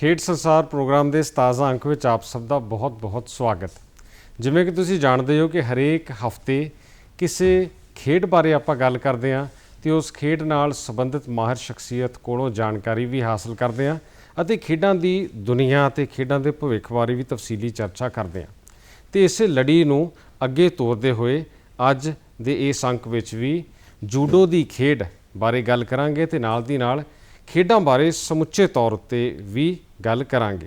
ਖੇਡ ਸੰਸਾਰ ਪ੍ਰੋਗਰਾਮ ਦੇ 17 ਅੰਕ ਵਿੱਚ ਆਪ ਸਭ ਦਾ ਬਹੁਤ-ਬਹੁਤ ਸਵਾਗਤ। ਜਿਵੇਂ ਕਿ ਤੁਸੀਂ ਜਾਣਦੇ ਹੋ ਕਿ ਹਰੇਕ ਹਫ਼ਤੇ ਕਿਸੇ ਖੇਡ ਬਾਰੇ ਆਪਾਂ ਗੱਲ ਕਰਦੇ ਹਾਂ ਤੇ ਉਸ ਖੇਡ ਨਾਲ ਸੰਬੰਧਿਤ ਮਾਹਿਰ ਸ਼ਖਸੀਅਤ ਕੋਲੋਂ ਜਾਣਕਾਰੀ ਵੀ ਹਾਸਲ ਕਰਦੇ ਹਾਂ ਅਤੇ ਖੇਡਾਂ ਦੀ ਦੁਨੀਆ ਤੇ ਖੇਡਾਂ ਦੇ ਭਵਿੱਖ ਬਾਰੇ ਵੀ ਤਫਸੀਲੀ ਚਰਚਾ ਕਰਦੇ ਹਾਂ। ਤੇ ਇਸੇ ਲੜੀ ਨੂੰ ਅੱਗੇ ਤੋਰਦੇ ਹੋਏ ਅੱਜ ਦੇ ਇਸ ਅੰਕ ਵਿੱਚ ਵੀ ਜੂਡੋ ਦੀ ਖੇਡ ਬਾਰੇ ਗੱਲ ਕਰਾਂਗੇ ਤੇ ਨਾਲ ਦੀ ਨਾਲ ਖੇਡਾਂ ਬਾਰੇ ਸਮੁੱਚੇ ਤੌਰ 'ਤੇ ਵੀ ਗੱਲ ਕਰਾਂਗੇ।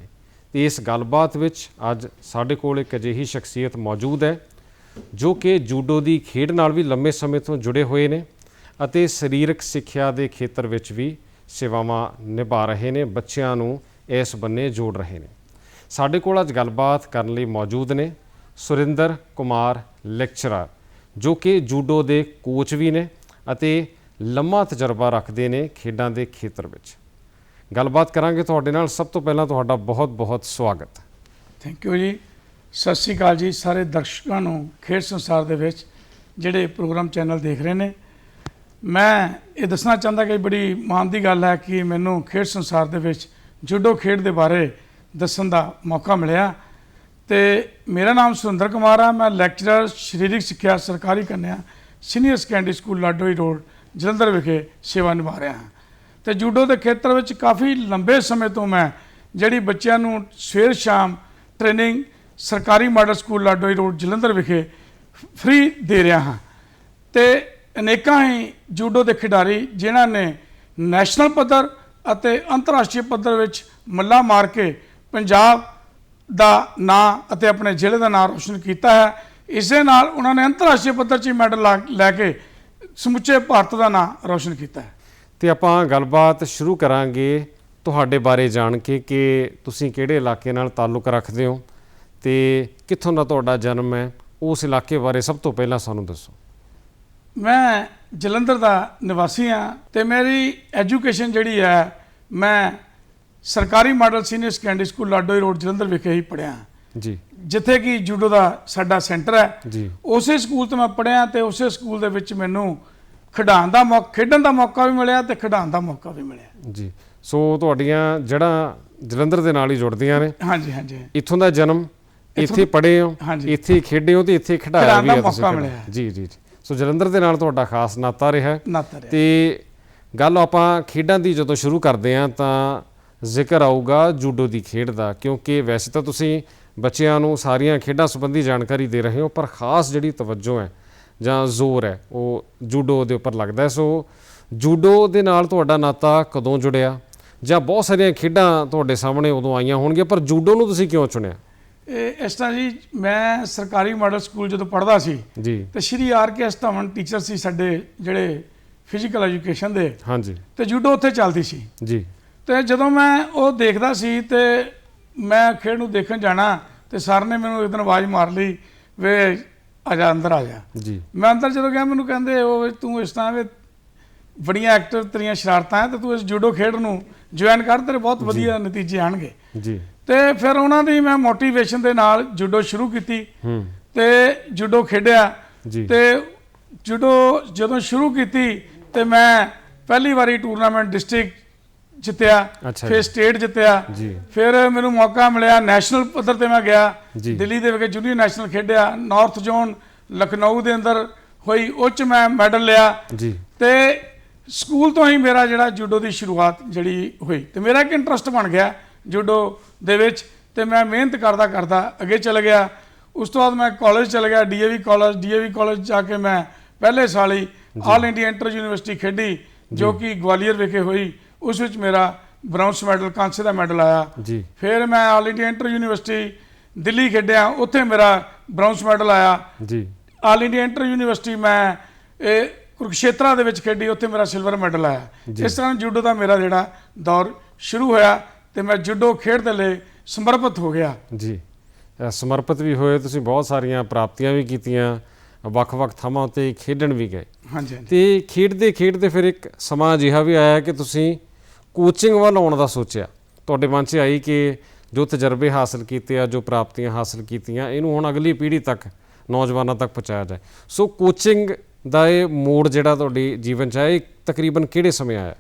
ਤੇ ਇਸ ਗੱਲਬਾਤ ਵਿੱਚ ਅੱਜ ਸਾਡੇ ਕੋਲ ਇੱਕ ਅਜਿਹੀ ਸ਼ਖਸੀਅਤ ਮੌਜੂਦ ਹੈ, ਜੋ ਕਿ ਜੂਡੋ ਦੀ ਖੇਡ ਨਾਲ ਵੀ ਲੰਮੇ ਸਮੇਂ ਤੋਂ ਜੁੜੇ ਹੋਏ ਨੇ ਅਤੇ ਸਰੀਰਕ ਸਿੱਖਿਆ ਦੇ ਖੇਤਰ ਵਿੱਚ ਵੀ ਸੇਵਾਵਾਂ ਨਿਭਾ ਰਹੇ ਨੇ, ਬੱਚਿਆਂ ਨੂੰ ਇਸ ਬੰਨੇ ਜੋੜ ਰਹੇ ਨੇ। ਸਾਡੇ ਕੋਲ ਅੱਜ ਗੱਲਬਾਤ ਕਰਨ ਲਈ ਮੌਜੂਦ ਨੇ ਸੁਰਿੰਦਰ ਕੁਮਾਰ ਲੈਕਚਰਰ, ਜੋ ਕਿ ਜੂਡੋ ਦੇ ਕੋਚ ਵੀ ਨੇ ਅਤੇ ਲੰਮਾ ਤਜਰਬਾ ਰੱਖਦੇ ਨੇ ਖੇਡਾਂ ਦੇ ਖੇਤਰ ਵਿੱਚ। ਗੱਲਬਾਤ ਕਰਾਂਗੇ ਤੁਹਾਡੇ ਨਾਲ। ਸਭ ਤੋਂ ਪਹਿਲਾਂ ਤੁਹਾਡਾ ਬਹੁਤ-ਬਹੁਤ ਸਵਾਗਤ। ਥੈਂਕ ਯੂ ਜੀ। ਸਤਿ ਸ਼੍ਰੀ ਅਕਾਲ ਜੀ ਸਾਰੇ ਦਰਸ਼ਕਾਂ ਨੂੰ ਖੇਡ ਸੰਸਾਰ ਦੇ ਵਿੱਚ ਜਿਹੜੇ ਪ੍ਰੋਗਰਾਮ ਚੈਨਲ ਦੇਖ ਰਹੇ ਨੇ। ਮੈਂ ਇਹ ਦੱਸਣਾ ਚਾਹੁੰਦਾ ਕਿ ਬੜੀ ਮਾਣ ਦੀ ਗੱਲ ਹੈ ਕਿ ਮੈਨੂੰ ਖੇਡ ਸੰਸਾਰ ਦੇ ਵਿੱਚ ਜੂਡੋ ਖੇਡ ਦੇ ਬਾਰੇ ਦੱਸਣ ਦਾ ਮੌਕਾ ਮਿਲਿਆ। ਤੇ ਮੇਰਾ ਨਾਮ ਸੁਰਿੰਦਰ ਕੁਮਾਰ ਆ। ਮੈਂ ਲੈਕਚਰਰ, ਸਰੀਰਕ ਸਿੱਖਿਆ, ਸਰਕਾਰੀ ਕੰਨਿਆ, senior secondary school Ladoi road Jalandhar ਵਿਖੇ ਸੇਵਾ ਨਿਭਾ ਰਿਹਾ ਹਾਂ। ਤੇ ਜੂਡੋ ਦੇ ਖੇਤਰ ਵਿੱਚ ਕਾਫੀ ਲੰਬੇ ਸਮੇਂ ਤੋਂ ਮੈਂ ਜਿਹੜੀ ਬੱਚਿਆਂ ਨੂੰ ਸਵੇਰ ਸ਼ਾਮ ਟ੍ਰੇਨਿੰਗ ਸਰਕਾਰੀ model school Ladoi road Jalandhar ਵਿਖੇ ਫ੍ਰੀ ਦੇ ਰਿਹਾ ਹਾਂ। ਤੇ ਅਨੇਕਾਂ ਹੀ ਜੂਡੋ ਦੇ ਖਿਡਾਰੀ ਜਿਨ੍ਹਾਂ ਨੇ ਨੈਸ਼ਨਲ ਪੱਧਰ ਅਤੇ ਅੰਤਰਰਾਸ਼ਟਰੀ ਪੱਧਰ ਵਿੱਚ ਮੱਲਾ ਮਾਰ ਕੇ ਪੰਜਾਬ ਦਾ ਨਾਂ ਅਤੇ ਆਪਣੇ ਜ਼ਿਲ੍ਹੇ ਦਾ ਨਾਂ ਰੋਸ਼ਨ ਕੀਤਾ ਹੈ। ਇਸੇ ਨਾਲ ਉਹਨਾਂ ਨੇ ਅੰਤਰਰਾਸ਼ਟਰੀ ਪੱਧਰ 'ਚ ਹੀ ਮੈਡਲ ਲਾ- ਲੈ ਕੇ ਸਮੁੱਚੇ ਭਾਰਤ ਦਾ ਨਾਂ ਰੋਸ਼ਨ ਕੀਤਾ ਹੈ। ਤੇ ਆਪਾਂ ਗੱਲਬਾਤ ਸ਼ੁਰੂ ਕਰਾਂਗੇ ਤੁਹਾਡੇ ਬਾਰੇ ਜਾਣ ਕੇ ਕਿ ਤੁਸੀਂ ਕਿਹੜੇ ਇਲਾਕੇ ਨਾਲ ਤਾਲੁਕ ਰੱਖਦੇ ਹੋ ਤੇ ਕਿੱਥੋਂ ਦਾ ਤੁਹਾਡਾ ਜਨਮ ਹੈ ਉਸ ਇਲਾਕੇ ਬਾਰੇ ਸਭ ਤੋਂ ਪਹਿਲਾਂ ਸਾਨੂੰ ਦੱਸੋ। ਮੈਂ ਜਲੰਧਰ ਦਾ ਨਿਵਾਸੀ ਹਾਂ ਤੇ ਮੇਰੀ ਐਜੂਕੇਸ਼ਨ ਜਿਹੜੀ ਹੈ ਮੈਂ ਸਰਕਾਰੀ model senior secondary school Ladoi road Jalandhar ਵਿਖੇ ਹੀ ਪੜ੍ਹਿਆ ਜੀ। ਜਿੱਥੇ ਕਿ ਜੂਡੋ ਦਾ ਸਾਡਾ ਸੈਂਟਰ ਹੈ। ਜੀ। ਉਸੇ ਸਕੂਲ ਤੋਂ ਮੈਂ ਪੜ੍ਹਿਆ ਤੇ ਉਸੇ ਸਕੂਲ ਦੇ ਵਿੱਚ ਮੈਨੂੰ ਖਿਡਾਉਣ ਦਾ ਮੌਕਾ ਖੇਡਣ ਦਾ ਮੌਕਾ ਵੀ ਮਿਲਿਆ ਤੇ ਖਿਡਾਉਣ ਦਾ ਮੌਕਾ ਵੀ ਮਿਲਿਆ। ਜੀ। ਸੋ ਤੁਹਾਡੀਆਂ ਜੜ੍ਹਾਂ ਜਲੰਧਰ ਦੇ ਨਾਲ ਹੀ ਜੁੜਦੀਆਂ ਨੇ। ਹਾਂਜੀ ਹਾਂਜੀ। ਇੱਥੋਂ ਦਾ ਜਨਮ ਇੱਥੇ ਪੜ੍ਹੇ ਹੋ। ਇੱਥੇ ਖੇਡੇ ਹੋ ਤੇ ਇੱਥੇ ਖਿਡਾਇਆ ਵੀ ਹੈ ਤੁਸੀਂ। ਜੀ ਜੀ ਜੀ। ਸੋ ਜਲੰਧਰ ਦੇ ਨਾਲ ਤੁਹਾਡਾ ਖਾਸ ਨਾਤਾ ਰਿਹਾ। ਤੇ ਗੱਲ ਆਪਾਂ ਖੇਡਾਂ ਦੀ ਜਦੋਂ ਸ਼ੁਰੂ ਕਰਦੇ ਹਾਂ ਤਾਂ ਜ਼ਿਕਰ ਆਊਗਾ ਜੂਡੋ ਦੀ ਖੇਡ ਦਾ। ਕਿਉਂਕਿ ਵੈਸੇ ਤਾਂ ਤੁਸੀਂ ਬੱਚਿਆਂ ਨੂੰ ਸਾਰੀਆਂ ਖੇਡਾਂ ਸੰਬੰਧੀ ਜਾਣਕਾਰੀ ਦੇ ਰਹੇ ਹੋ ਪਰ ਖਾਸ ਜਿਹੜੀ ਤਵੱਜੋ ਹੈ ਜਾਂ ਜ਼ੋਰ ਹੈ ਉਹ ਜੂਡੋ ਦੇ ਉੱਪਰ ਲੱਗਦਾ ਸੋ ਜੂਡੋ ਦੇ ਨਾਲ ਤੁਹਾਡਾ ਨਾਤਾ ਕਦੋਂ ਜੁੜਿਆ? ਜਾਂ ਬਹੁਤ ਸਾਰੀਆਂ ਖੇਡਾਂ ਤੁਹਾਡੇ ਸਾਹਮਣੇ ਉਦੋਂ ਆਈਆਂ ਹੋਣਗੀਆਂ ਪਰ ਜੂਡੋ ਨੂੰ ਤੁਸੀਂ ਕਿਉਂ ਚੁਣਿਆ? ਇਹ ਇਸ ਤਰ੍ਹਾਂ ਜੀ ਮੈਂ ਸਰਕਾਰੀ ਮਾਡਲ ਸਕੂਲ ਜਦੋਂ ਪੜ੍ਹਦਾ ਸੀ ਜੀ। ਤੇ Shri R K S Dhawan teacher ਸੀ ਸਾਡੇ ਜਿਹੜੇ ਫਿਜ਼ੀਕਲ ਐਜੂਕੇਸ਼ਨ ਦੇ ਹਾਂਜੀ। ਤੇ ਜੂਡੋ ਉੱਥੇ ਚੱਲਦੀ ਸੀ। ਜੀ। ਤੇ ਜਦੋਂ ਮੈਂ ਉਹ ਦੇਖਦਾ ਸੀ ਤੇ ਮੈਂ ਖੇਡ ਨੂੰ ਦੇਖਣ ਜਾਣਾ ਤੇ ਸਰ ਨੇ ਮੈਨੂੰ ਇੱਕ ਦਿਨ ਆਵਾਜ਼ ਮਾਰ ਲਈ ਵੇ ਆ ਜਾ ਅੰਦਰ ਆ ਜਾ। ਜੀ। ਮੈਂ ਅੰਦਰ ਜਦੋਂ ਗਿਆ ਮੈਨੂੰ ਕਹਿੰਦੇ ਉਹ ਤੂੰ ਇਸ ਤਰ੍ਹਾਂ ਵੇ ਬੜੀਆਂ ਐਕਟਰ ਤੇਰੀਆਂ ਸ਼ਰਾਰਤਾਂ ਤੇ ਤੂੰ ਇਸ ਜੂਡੋ ਖੇਡ ਨੂੰ ਜੁਆਇਨ ਕਰ ਤੇਰੇ ਬਹੁਤ ਵਧੀਆ ਨਤੀਜੇ ਆਣਗੇ। ਜੀ। ਤੇ ਫਿਰ ਉਹਨਾਂ ਦੀ ਮੈਂ ਮੋਟੀਵੇਸ਼ਨ ਦੇ ਨਾਲ ਜੂਡੋ ਸ਼ੁਰੂ ਕੀਤੀ ਹੂੰ। ਤੇ ਜੂਡੋ ਖੇਡਿਆ। ਜੀ। ਤੇ ਜੂਡੋ ਜਦੋਂ ਸ਼ੁਰੂ ਕੀਤੀ ਤੇ ਮੈਂ ਪਹਿਲੀ ਵਾਰੀ ਟੂਰਨਾਮੈਂਟ ਡਿਸਟ੍ਰਿਕਟ ਜਿੱਤਿਆ ਫਿਰ। ਸਟੇਟ ਜਿੱਤਿਆ ਜੀ। ਫਿਰ ਮੈਨੂੰ ਮੌਕਾ ਮਿਲਿਆ ਨੈਸ਼ਨਲ ਪੱਧਰ ਤੇ ਮੈਂ ਗਿਆ। ਦਿੱਲੀ ਦੇ ਵਿਖੇ ਜੂਨੀਅਰ ਨੈਸ਼ਨਲ ਖੇਡਿਆ ਨਾਰਥ ਜ਼ੋਨ ਲਖਨਊ ਦੇ ਅੰਦਰ ਹੋਈ ਉਹ 'ਚ ਮੈਂ ਮੈਡਲ ਲਿਆ ਜੀ। ਤੇ ਸਕੂਲ ਤੋਂ ਹੀ ਮੇਰਾ ਜਿਹੜਾ ਜੂਡੋ ਦੀ ਸ਼ੁਰੂਆਤ ਜਿਹੜੀ ਹੋਈ ਤੇ ਮੇਰਾ ਇੱਕ ਇੰਟਰਸਟ ਬਣ ਗਿਆ ਜੂਡੋ ਦੇ ਵਿੱਚ ਤੇ ਮੈਂ ਮਿਹਨਤ ਕਰਦਾ ਕਰਦਾ ਅੱਗੇ ਚਲ ਗਿਆ। ਉਸ ਤੋਂ ਬਾਅਦ ਮੈਂ ਕਾਲਜ ਚਲ ਗਿਆ ਡੀਏਵੀ ਕਾਲਜ ਡੀਏਵੀ ਕਾਲਜ ਜਾ ਕੇ ਮੈਂ ਪਹਿਲੇ ਸਾਲ ਹੀ ਆਲ ਇੰਡੀਆ ਇੰਟਰ ਯੂਨੀਵਰਸਿਟੀ ਖੇਡੀ ਜੋ। ਕਿ ਗਵਾਲੀਅਰ ਵਿਖੇ ਹੋਈ। ਉਸ ਵਿੱਚ ਮੇਰਾ ਬ੍ਰਾਊਨਸ ਮੈਡਲ ਕਾਂਸੇ ਦਾ ਮੈਡਲ ਆਇਆ। ਜੀ। ਫਿਰ ਮੈਂ all India inter university Delhi ਖੇਡਿਆ ਉੱਥੇ ਮੇਰਾ ਬ੍ਰਾਊਨਸ ਮੈਡਲ ਆਇਆ। ਜੀ। ਆਲ ਇੰਡੀਆ ਇੰਟਰ ਯੂਨੀਵਰਸਿਟੀ ਮੈਂ ਇਹ ਕੁਰੂਕਸ਼ੇਤਰਾ ਦੇ ਵਿੱਚ ਖੇਡੀ ਉੱਥੇ ਮੇਰਾ ਸਿਲਵਰ ਮੈਡਲ ਆਇਆ। ਇਸ ਤਰ੍ਹਾਂ ਜੂਡੋ ਦਾ ਮੇਰਾ ਜਿਹੜਾ ਦੌਰ ਸ਼ੁਰੂ ਹੋਇਆ ਤੇ ਮੈਂ ਜੂਡੋ ਖੇਡ ਦੇ ਲਈ ਸਮਰਪਿਤ ਹੋ ਗਿਆ। ਜੀ। ਸਮਰਪਿਤ ਵੀ ਹੋਏ ਤੁਸੀਂ ਬਹੁਤ ਸਾਰੀਆਂ ਪ੍ਰਾਪਤੀਆਂ ਵੀ ਕੀਤੀਆਂ ਵੱਖ-ਵੱਖ ਥਾਵਾਂ ਉੱਤੇ ਖੇਡਣ ਵੀ ਗਏ। ਹਾਂਜੀ ਹਾਂਜੀ। ਤੇ ਖੇਡਦੇ ਖੇਡਦੇ ਫਿਰ ਇੱਕ ਸਮਾਂ ਅਜਿਹਾ ਵੀ ਆਇਆ ਕਿ ਤੁਸੀਂ ਕੋਚਿੰਗ ਵੱਲ ਆਉਣ ਦਾ ਸੋਚਿਆ। ਤੁਹਾਡੇ ਮਨ 'ਚ ਆਈ ਕਿ ਜੋ ਤਜਰਬੇ ਹਾਸਲ ਕੀਤੇ ਆ ਜੋ ਪ੍ਰਾਪਤੀਆਂ ਹਾਸਲ ਕੀਤੀਆਂ ਇਹਨੂੰ ਹੁਣ ਅਗਲੀ ਪੀੜ੍ਹੀ ਤੱਕ ਨੌਜਵਾਨਾਂ ਤੱਕ ਪਹੁੰਚਾਇਆ ਜਾਏ। ਸੋ ਕੋਚਿੰਗ ਦਾ ਇਹ ਮੋੜ ਜਿਹੜਾ ਤੁਹਾਡੇ ਜੀਵਨ 'ਚ ਆਇਆ ਤਕਰੀਬਨ ਕਿਹੜੇ ਸਮੇਂ ਆਇਆ?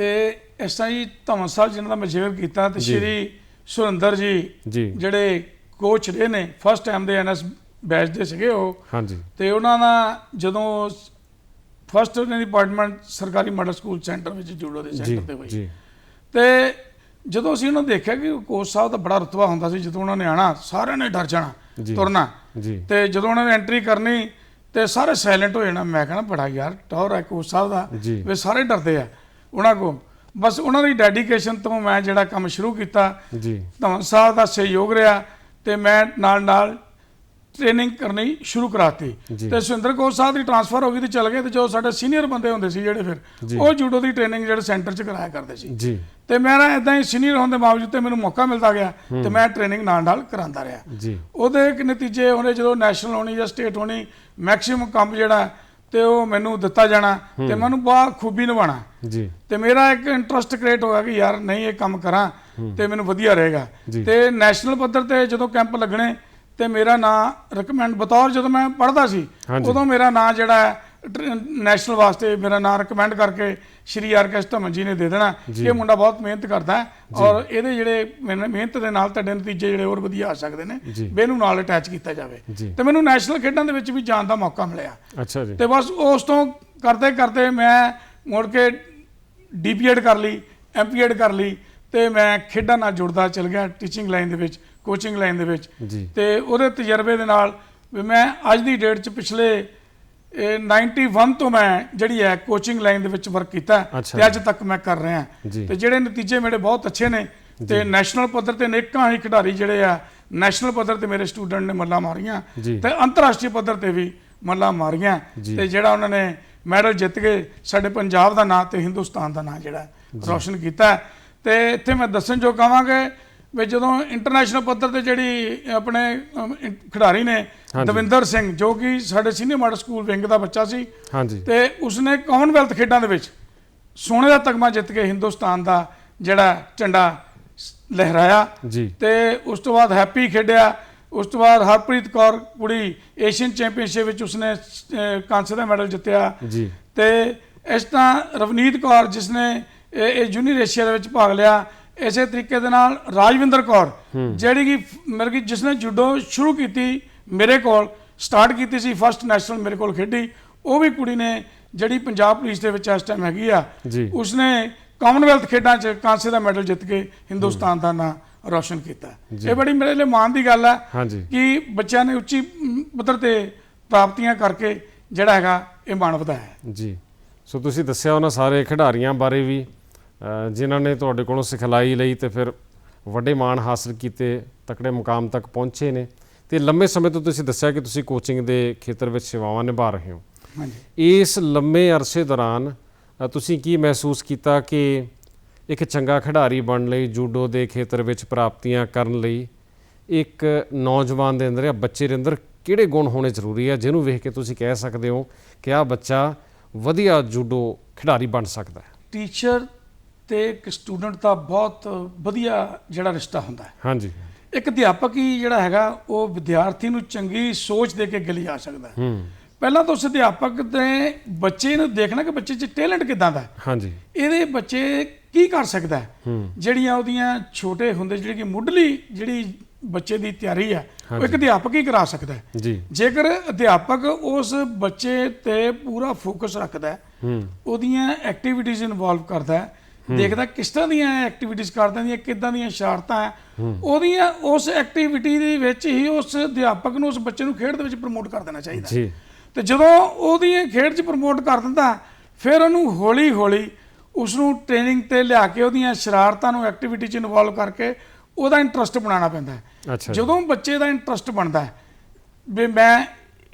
ਇਹ ਇਸ ਤਰ੍ਹਾਂ ਜੀ ਧਵਨ ਸਾਹਿਬ ਜਿਨ੍ਹਾਂ ਦਾ ਮੈਂ ਜ਼ਿਕਰ ਕੀਤਾ ਤੇ। ਸ਼੍ਰੀ ਸੁਰਿੰਦਰ ਜੀ ਜੀ। ਜਿਹੜੇ ਕੋਚ ਰਹੇ ਨੇ ਫਸਟ ਟਾਈਮ ਦੇ ਐਨਐਸ ਬੈਚ ਦੇ ਸੀਗੇ ਉਹ। ਹਾਂਜੀ। ਤੇ ਉਹਨਾਂ ਦਾ ਜਦੋਂ ਫਸਟ ਉਹਨਾਂ ਦੀ ਸਰਕਾਰੀ ਮਾਡਲ ਸਕੂਲ ਸੈਂਟਰ ਵਿੱਚ ਜੂਡੋ ਦੇ ਸੈਂਟਰ ਤੇ ਹੋਈ। ਤੇ ਜਦੋਂ ਅਸੀਂ ਉਹਨਾਂ ਨੂੰ ਦੇਖਿਆ ਕਿ ਕੋਚ ਸਾਹਿਬ ਦਾ ਬੜਾ ਰਤਬਾ ਹੁੰਦਾ ਸੀ ਜਦੋਂ ਉਹਨਾਂ ਨੇ ਆਣਾ ਸਾਰਿਆਂ ਨੇ ਡਰ ਜਾਣਾ। ਤੁਰਨਾ। ਤੇ ਜਦੋਂ ਉਹਨਾਂ ਨੇ ਐਂਟਰੀ ਕਰਨੀ ਤੇ ਸਾਰੇ ਸਾਇਲੈਂਟ ਹੋ ਜਾਣਾ। ਮੈਂ ਕਹਿੰਦਾ ਬੜਾ ਯਾਰ ਟੌਰ ਹੈ ਕੋਚ ਸਾਹਿਬ ਦਾ। ਵੀ ਸਾਰੇ ਡਰਦੇ ਆ ਉਹਨਾਂ ਕੋ ਬਸ ਉਹਨਾਂ ਦੀ ਡੈਡੀਕੇਸ਼ਨ ਤੋਂ ਮੈਂ ਜਿਹੜਾ ਕੰਮ ਸ਼ੁਰੂ ਕੀਤਾ ਜੀ। ਧਵਨ ਸਾਹਿਬ ਦਾ ਸਹਿਯੋਗ ਰਿਹਾ ਤੇ ਮੈਂ ਨਾਲ ਨਾਲ ਟ੍ਰੇਨਿੰਗ ਕਰਨੀ ਸ਼ੁਰੂ ਕਰਾਤੀ। ਤੇ ਸੁਰਿੰਦਰ ਕੋਚ ਸਾਹਿਬ ਦੀ ਟ੍ਰਾਂਸਫਰ ਹੋ ਗਈ ਤੇ ਚਲ ਗਏ ਤੇ ਜੋ ਸਾਡੇ ਸੀਨੀਅਰ ਬੰਦੇ ਹੁੰਦੇ ਸੀ ਜਿਹੜੇ। ਫਿਰ ਉਹ ਜੂਡੋ ਦੀ ਟ੍ਰੇਨਿੰਗ ਜਿਹੜੇ ਸੈਂਟਰ 'ਚ ਕਰਾਇਆ ਕਰਦੇ ਸੀ। ਜੀ। ਤੇ ਮੇਰਾ ਇਦਾਂ ਹੀ ਸੀਨੀਅਰ ਹੋਣ ਦੇ ਬਾਵਜੂਦ ਤੇ ਮੈਨੂੰ ਮੌਕਾ ਮਿਲਦਾ ਗਿਆ ਤੇ ਮੈਂ ਟ੍ਰੇਨਿੰਗ ਨਾਲ ਨਾਲ ਕਰਾਉਂਦਾ ਰਿਹਾ। ਜੀ। ਉਹਦੇ ਇੱਕ ਨਤੀਜੇ ਉਹਨੇ ਜਦੋਂ ਨੈਸ਼ਨਲ ਹੋਣੀ ਜਾਂ ਸਟੇਟ ਹੋਣੀ ਮੈਕਸਿਮਮ ਕੰਮ ਜਿਹੜਾ ਤੇ ਉਹ ਮੈਨੂੰ ਦਿੱਤਾ ਜਾਣਾ ਤੇ ਮੈਨੂੰ ਬਹੁਤ ਖੂਬੀ ਨਿਭਾਉਣਾ। ਜੀ। ਤੇ ਮੇਰਾ ਇੱਕ ਇੰਟਰਸਟ ਕ੍ਰੀਏਟ ਹੋਇਆ ਕਿ ਯਾਰ ਨਹੀਂ ਇਹ ਕੰਮ ਕਰਾਂ ਤੇ ਮੈਨੂੰ ਵਧੀਆ ਰਹੇਗਾ। ਤੇ ਨੈਸ਼ਨਲ ਪੱਧਰ ਤੇ ਜਦੋਂ ਕੈਂਪ ਲੱਗਣੇ ਤੇ ਮੇਰਾ ਨਾਂ ਰეკਮੈਂਡ ਬਤੌਰ ਜਦੋਂ ਮੈਂ ਪੜ੍ਹਦਾ ਸੀ ਉਦੋਂ ਮੇਰਾ ਨਾਂ ਜਿਹੜਾ ਨੈਸ਼ਨਲ ਵਾਸਤੇ ਮੇਰਾ ਨਾਂ ਰეკਮੈਂਡ ਕਰਕੇ ਸ਼੍ਰੀ ਆਰ ਕੇ ਧਮਨ ਜੀ ਨੇ ਦੇ ਦੇਣਾ। ਇਹ ਮੁੰਡਾ ਬਹੁਤ ਮਿਹਨਤ ਕਰਦਾ ਹੈ ਔਰ ਇਹਦੇ ਜਿਹੜੇ ਮਿਹਨਤ ਦੇ ਨਾਲ ਤੁਹਾਡੇ ਨਤੀਜੇ ਜਿਹੜੇ ਹੋਰ ਵਧੀਆ ਆ ਸਕਦੇ ਨੇ ਬੇਨੂੰ ਨਾਲ ਅਟੈਚ ਕੀਤਾ ਜਾਵੇ। ਤੇ ਮੈਨੂੰ ਨੈਸ਼ਨਲ ਖੇਡਾਂ ਦੇ ਵਿੱਚ ਵੀ ਜਾਣ ਦਾ ਮੌਕਾ ਮਿਲਿਆ। ਅੱਛਾ ਤੇ ਬਸ ਉਸ ਤੋਂ ਕਰਦੇ ਕਰਦੇ ਮੈਂ ਮੁੜ ਕੇ ਡੀਪੀਐਡ ਕਰ ਲਈ ਐਮਪੀਐਡ ਕਰ ਲਈ ਤੇ ਮੈਂ ਖੇਡਾਂ ਨਾਲ ਜੁੜਦਾ ਚੱਲ ਗਿਆ ਟੀਚਿੰਗ ਲਾਈਨ ਦੇ ਵਿੱਚ ਕੋਚਿੰਗ ਲਾਈਨ ਦੇ ਵਿੱਚ। ਤੇ ਉਹਦੇ ਤਜਰਬੇ ਦੇ ਨਾਲ ਵੀ ਮੈਂ ਅੱਜ ਦੀ ਡੇਟ 'ਚ ਪਿਛਲੇ ਇਹ 91 ਤੋਂ ਮੈਂ ਜਿਹੜੀ ਹੈ ਕੋਚਿੰਗ ਲਾਈਨ ਦੇ ਵਿੱਚ ਵਰਕ ਕੀਤਾ ਤੇ ਅੱਜ ਤੱਕ ਮੈਂ ਕਰ ਰਿਹਾ। ਤੇ ਜਿਹੜੇ ਨਤੀਜੇ ਮੇਰੇ ਬਹੁਤ ਅੱਛੇ ਨੇ। ਤੇ ਨੈਸ਼ਨਲ ਪੱਧਰ ਤੇ ਨੇਕਾਂ ਹੀ ਖਿਡਾਰੀ ਜਿਹੜੇ ਆ ਨੈਸ਼ਨਲ ਪੱਧਰ ਤੇ ਮੇਰੇ ਸਟੂਡੈਂਟ ਨੇ ਮੱਲਾਂ ਮਾਰੀਆਂ। ਤੇ ਅੰਤਰਰਾਸ਼ਟਰੀ ਪੱਧਰ ਤੇ ਵੀ ਮੱਲਾਂ ਮਾਰੀਆਂ। ਤੇ ਜਿਹੜਾ ਉਹਨਾਂ ਨੇ ਮੈਡਲ ਜਿੱਤ ਕੇ ਸਾਡੇ ਪੰਜਾਬ ਦਾ ਨਾਂ ਤੇ ਹਿੰਦੁਸਤਾਨ ਦਾ ਨਾਂ ਜਿਹੜਾ ਰੌਸ਼ਨ ਕੀਤਾ। ਤੇ ਇੱਥੇ ਮੈਂ ਦੱਸਣ ਜੋ ਕਹਾਂਗੇ ਵੀ ਜਦੋਂ ਇੰਟਰਨੈਸ਼ਨਲ ਪੱਧਰ ਤੇ ਜਿਹੜੀ ਆਪਣੇ ਖਿਡਾਰੀ ਨੇ। ਦਵਿੰਦਰ ਸਿੰਘ ਜੋ ਕਿ ਸਾਡੇ ਸੀਨੀਅਰ ਮਾਡਲ ਸਕੂਲ ਵਿੰਗ ਦਾ ਬੱਚਾ ਸੀ ਹਾਂਜੀ। ਤੇ ਉਸਨੇ ਕਾਮਨਵੈਲਥ ਖੇਡਾਂ ਦੇ ਵਿੱਚ ਸੋਨੇ ਦਾ ਤਗਮਾ ਜਿੱਤ ਕੇ ਹਿੰਦੁਸਤਾਨ ਦਾ ਜਿਹੜਾ ਝੰਡਾ ਲਹਿਰਾਇਆ। ਜੀ। ਤੇ ਉਸ ਤੋਂ ਬਾਅਦ ਹੈਪੀ ਖੇਡਿਆ। ਉਸ ਤੋਂ ਬਾਅਦ ਹਰਪ੍ਰੀਤ ਕੌਰ ਕੁੜੀ ਏਸ਼ੀਅਨ ਚੈਂਪੀਅਨਸ਼ਿਪ ਵਿੱਚ ਉਸਨੇ ਕਾਂਸੇ ਦਾ ਮੈਡਲ ਜਿੱਤਿਆ। ਜੀ। ਤੇ ਇਸ ਤਰ੍ਹਾਂ ਰਵਨੀਤ ਕੌਰ ਜਿਸਨੇ ਇਹ ਜੂਨੀਅਰ ਏਸ਼ੀਆ ਦੇ ਵਿੱਚ ਭਾਗ ਲਿਆ ਇਸੇ ਤਰੀਕੇ ਦੇ ਨਾਲ ਰਾਜਵਿੰਦਰ ਕੌਰ ਜਿਹੜੀ ਕਿ ਮਤਲਬ ਕਿ ਜਿਸਨੇ ਜੂਡੋ ਸ਼ੁਰੂ ਕੀਤੀ ਮੇਰੇ ਕੋਲ ਸਟਾਰਟ ਕੀਤੀ ਸੀ ਫਸਟ ਨੈਸ਼ਨਲ ਮੇਰੇ ਕੋਲ ਖੇਡੀ ਉਹ ਵੀ ਕੁੜੀ ਨੇ ਜਿਹੜੀ ਪੰਜਾਬ ਪੁਲਿਸ ਦੇ ਵਿੱਚ ਇਸ ਟਾਈਮ ਹੈਗੀ ਆ ਉਸਨੇ ਕਾਮਨਵੈਲਥ ਖੇਡਾਂ 'ਚ ਕਾਂਸੇ ਦਾ ਮੈਡਲ ਜਿੱਤ ਕੇ ਹਿੰਦੁਸਤਾਨ ਦਾ ਨਾਂ ਰੌਸ਼ਨ ਕੀਤਾ। ਇਹ ਬੜੀ ਮੇਰੇ ਲਈ ਮਾਣ ਦੀ ਗੱਲ ਹੈ ਕਿ ਬੱਚਿਆਂ ਨੇ ਉੱਚੀ ਪੱਧਰ ਤੇ ਪ੍ਰਾਪਤੀਆਂ ਕਰਕੇ ਜਿਹੜਾ ਹੈਗਾ ਇਹ ਮਾਣ ਵਧਾਇਆ। ਜੀ। ਸੋ ਤੁਸੀਂ ਦੱਸਿਆ ਉਹਨਾਂ ਸਾਰੇ ਖਿਡਾਰੀਆਂ ਬਾਰੇ ਵੀ ਜਿਨ੍ਹਾਂ ਨੇ ਤੁਹਾਡੇ ਕੋਲੋਂ ਸਿਖਲਾਈ ਲਈ ਤੇ ਫਿਰ ਵੱਡੇ ਮਾਣ ਹਾਸਲ ਕੀਤੇ ਤਕੜੇ ਮੁਕਾਮ ਤੱਕ ਪਹੁੰਚੇ ਨੇ। ਤੇ ਲੰਮੇ ਸਮੇਂ ਤੋਂ ਤੁਸੀਂ ਦੱਸਿਆ ਕਿ ਤੁਸੀਂ ਕੋਚਿੰਗ ਦੇ ਖੇਤਰ ਵਿੱਚ ਸੇਵਾਵਾਂ ਨਿਭਾ ਰਹੇ ਹੋ। ਹਾਂਜੀ। ਇਸ ਲੰਮੇ ਅਰਸੇ ਦੌਰਾਨ ਤੁਸੀਂ ਕੀ ਮਹਿਸੂਸ ਕੀਤਾ ਕਿ ਇੱਕ ਚੰਗਾ ਖਿਡਾਰੀ ਬਣਨ ਲਈ ਜੂਡੋ ਦੇ ਖੇਤਰ ਵਿੱਚ ਪ੍ਰਾਪਤੀਆਂ ਕਰਨ ਲਈ ਇੱਕ ਨੌਜਵਾਨ ਦੇ ਅੰਦਰ ਜਾਂ ਬੱਚੇ ਦੇ ਅੰਦਰ ਕਿਹੜੇ ਗੁਣ ਹੋਣੇ ਜ਼ਰੂਰੀ ਹੈ ਜਿਹਨੂੰ ਵੇਖ ਕੇ ਤੁਸੀਂ ਕਹਿ ਸਕਦੇ ਹੋ ਕਿ ਆਹ ਬੱਚਾ ਵਧੀਆ ਜੂਡੋ ਖਿਡਾਰੀ ਬਣ ਸਕਦਾ ਹੈ? ਟੀਚਰ ਤੇ ਇੱਕ ਸਟੂਡੈਂਟ ਦਾ ਬਹੁਤ ਵਧੀਆ ਜਿਹੜਾ ਰਿਸ਼ਤਾ ਹੁੰਦਾ ਹੈ। ਹਾਂਜੀ। ਇੱਕ ਅਧਿਆਪਕ ਹੀ ਜਿਹੜਾ ਹੈਗਾ ਉਹ ਵਿਦਿਆਰਥੀ ਨੂੰ ਚੰਗੀ ਸੋਚ ਦੇ ਕੇ ਅੱਗੇ ਲਿਜਾ ਸਕਦਾ ਹੈ। ਹੂੰ। ਪਹਿਲਾਂ ਤਾਂ ਉਸ ਅਧਿਆਪਕ ਦੇ ਬੱਚੇ ਨੂੰ ਦੇਖਣਾ ਕਿ ਬੱਚੇ 'ਚ ਟੈਲੈਂਟ ਕਿਦਾਂ ਦਾ ਹੈ। ਹਾਂਜੀ। ਇਹਦੇ ਬੱਚੇ ਕੀ ਕਰ ਸਕਦਾ ਹੈ? ਜਿਹੜੀਆਂ ਉਹਦੀਆਂ ਛੋਟੇ ਹੁੰਦੇ ਜਿਹੜੀ ਕਿ ਮੁੱਢਲੀ ਜਿਹੜੀ ਬੱਚੇ ਦੀ ਤਿਆਰੀ ਹੈ ਉਹ ਇੱਕ। ਅਧਿਆਪਕ ਹੀ ਕਰਾ ਸਕਦਾ ਹੈ। ਜੀ। ਜੇਕਰ ਅਧਿਆਪਕ ਉਸ ਬੱਚੇ ਤੇ ਪੂਰਾ ਫੋਕਸ ਰੱਖਦਾ ਹੈ ਹੂੰ। ਉਹਦੀਆਂ ਐਕਟੀਵਿਟੀਜ਼ ਇਨਵੋਲਵ ਕਰਦਾ ਹੈ ਦੇਖਦਾ ਕਿਸ ਤਰ੍ਹਾਂ ਦੀਆਂ ਐਕਟੀਵਿਟੀਜ਼ ਕਰਦਾ ਦੀਆਂ ਕਿੱਦਾਂ ਦੀਆਂ ਸ਼ਰਾਰਤਾਂ ਉਹਦੀਆਂ ਉਸ ਐਕਟੀਵਿਟੀ ਦੇ ਵਿੱਚ ਹੀ ਉਸ ਅਧਿਆਪਕ ਨੂੰ ਉਸ ਬੱਚੇ ਨੂੰ ਖੇਡ ਦੇ ਵਿੱਚ ਪ੍ਰਮੋਟ ਕਰ ਦੇਣਾ ਚਾਹੀਦਾ। ਜੀ। ਤੇ ਜਦੋਂ ਉਹਦੀਆਂ ਖੇਡ 'ਚ ਪ੍ਰਮੋਟ ਕਰ ਦਿੰਦਾ ਫਿਰ ਉਹਨੂੰ ਹੌਲੀ ਹੌਲੀ ਉਸ ਨੂੰ ਟ੍ਰੇਨਿੰਗ ਤੇ ਲਿਆ ਕੇ ਉਹਦੀਆਂ ਸ਼ਰਾਰਤਾਂ ਨੂੰ ਐਕਟੀਵਿਟੀ 'ਚ ਇਨਵੋਲਵ ਕਰਕੇ ਉਹਦਾ ਇੰਟਰਸਟ ਬਣਾਉਣਾ ਪੈਂਦਾ ਹੈ। ਜਦੋਂ ਬੱਚੇ ਦਾ ਇੰਟਰਸਟ ਬਣਦਾ ਹੈ ਵੀ ਮੈਂ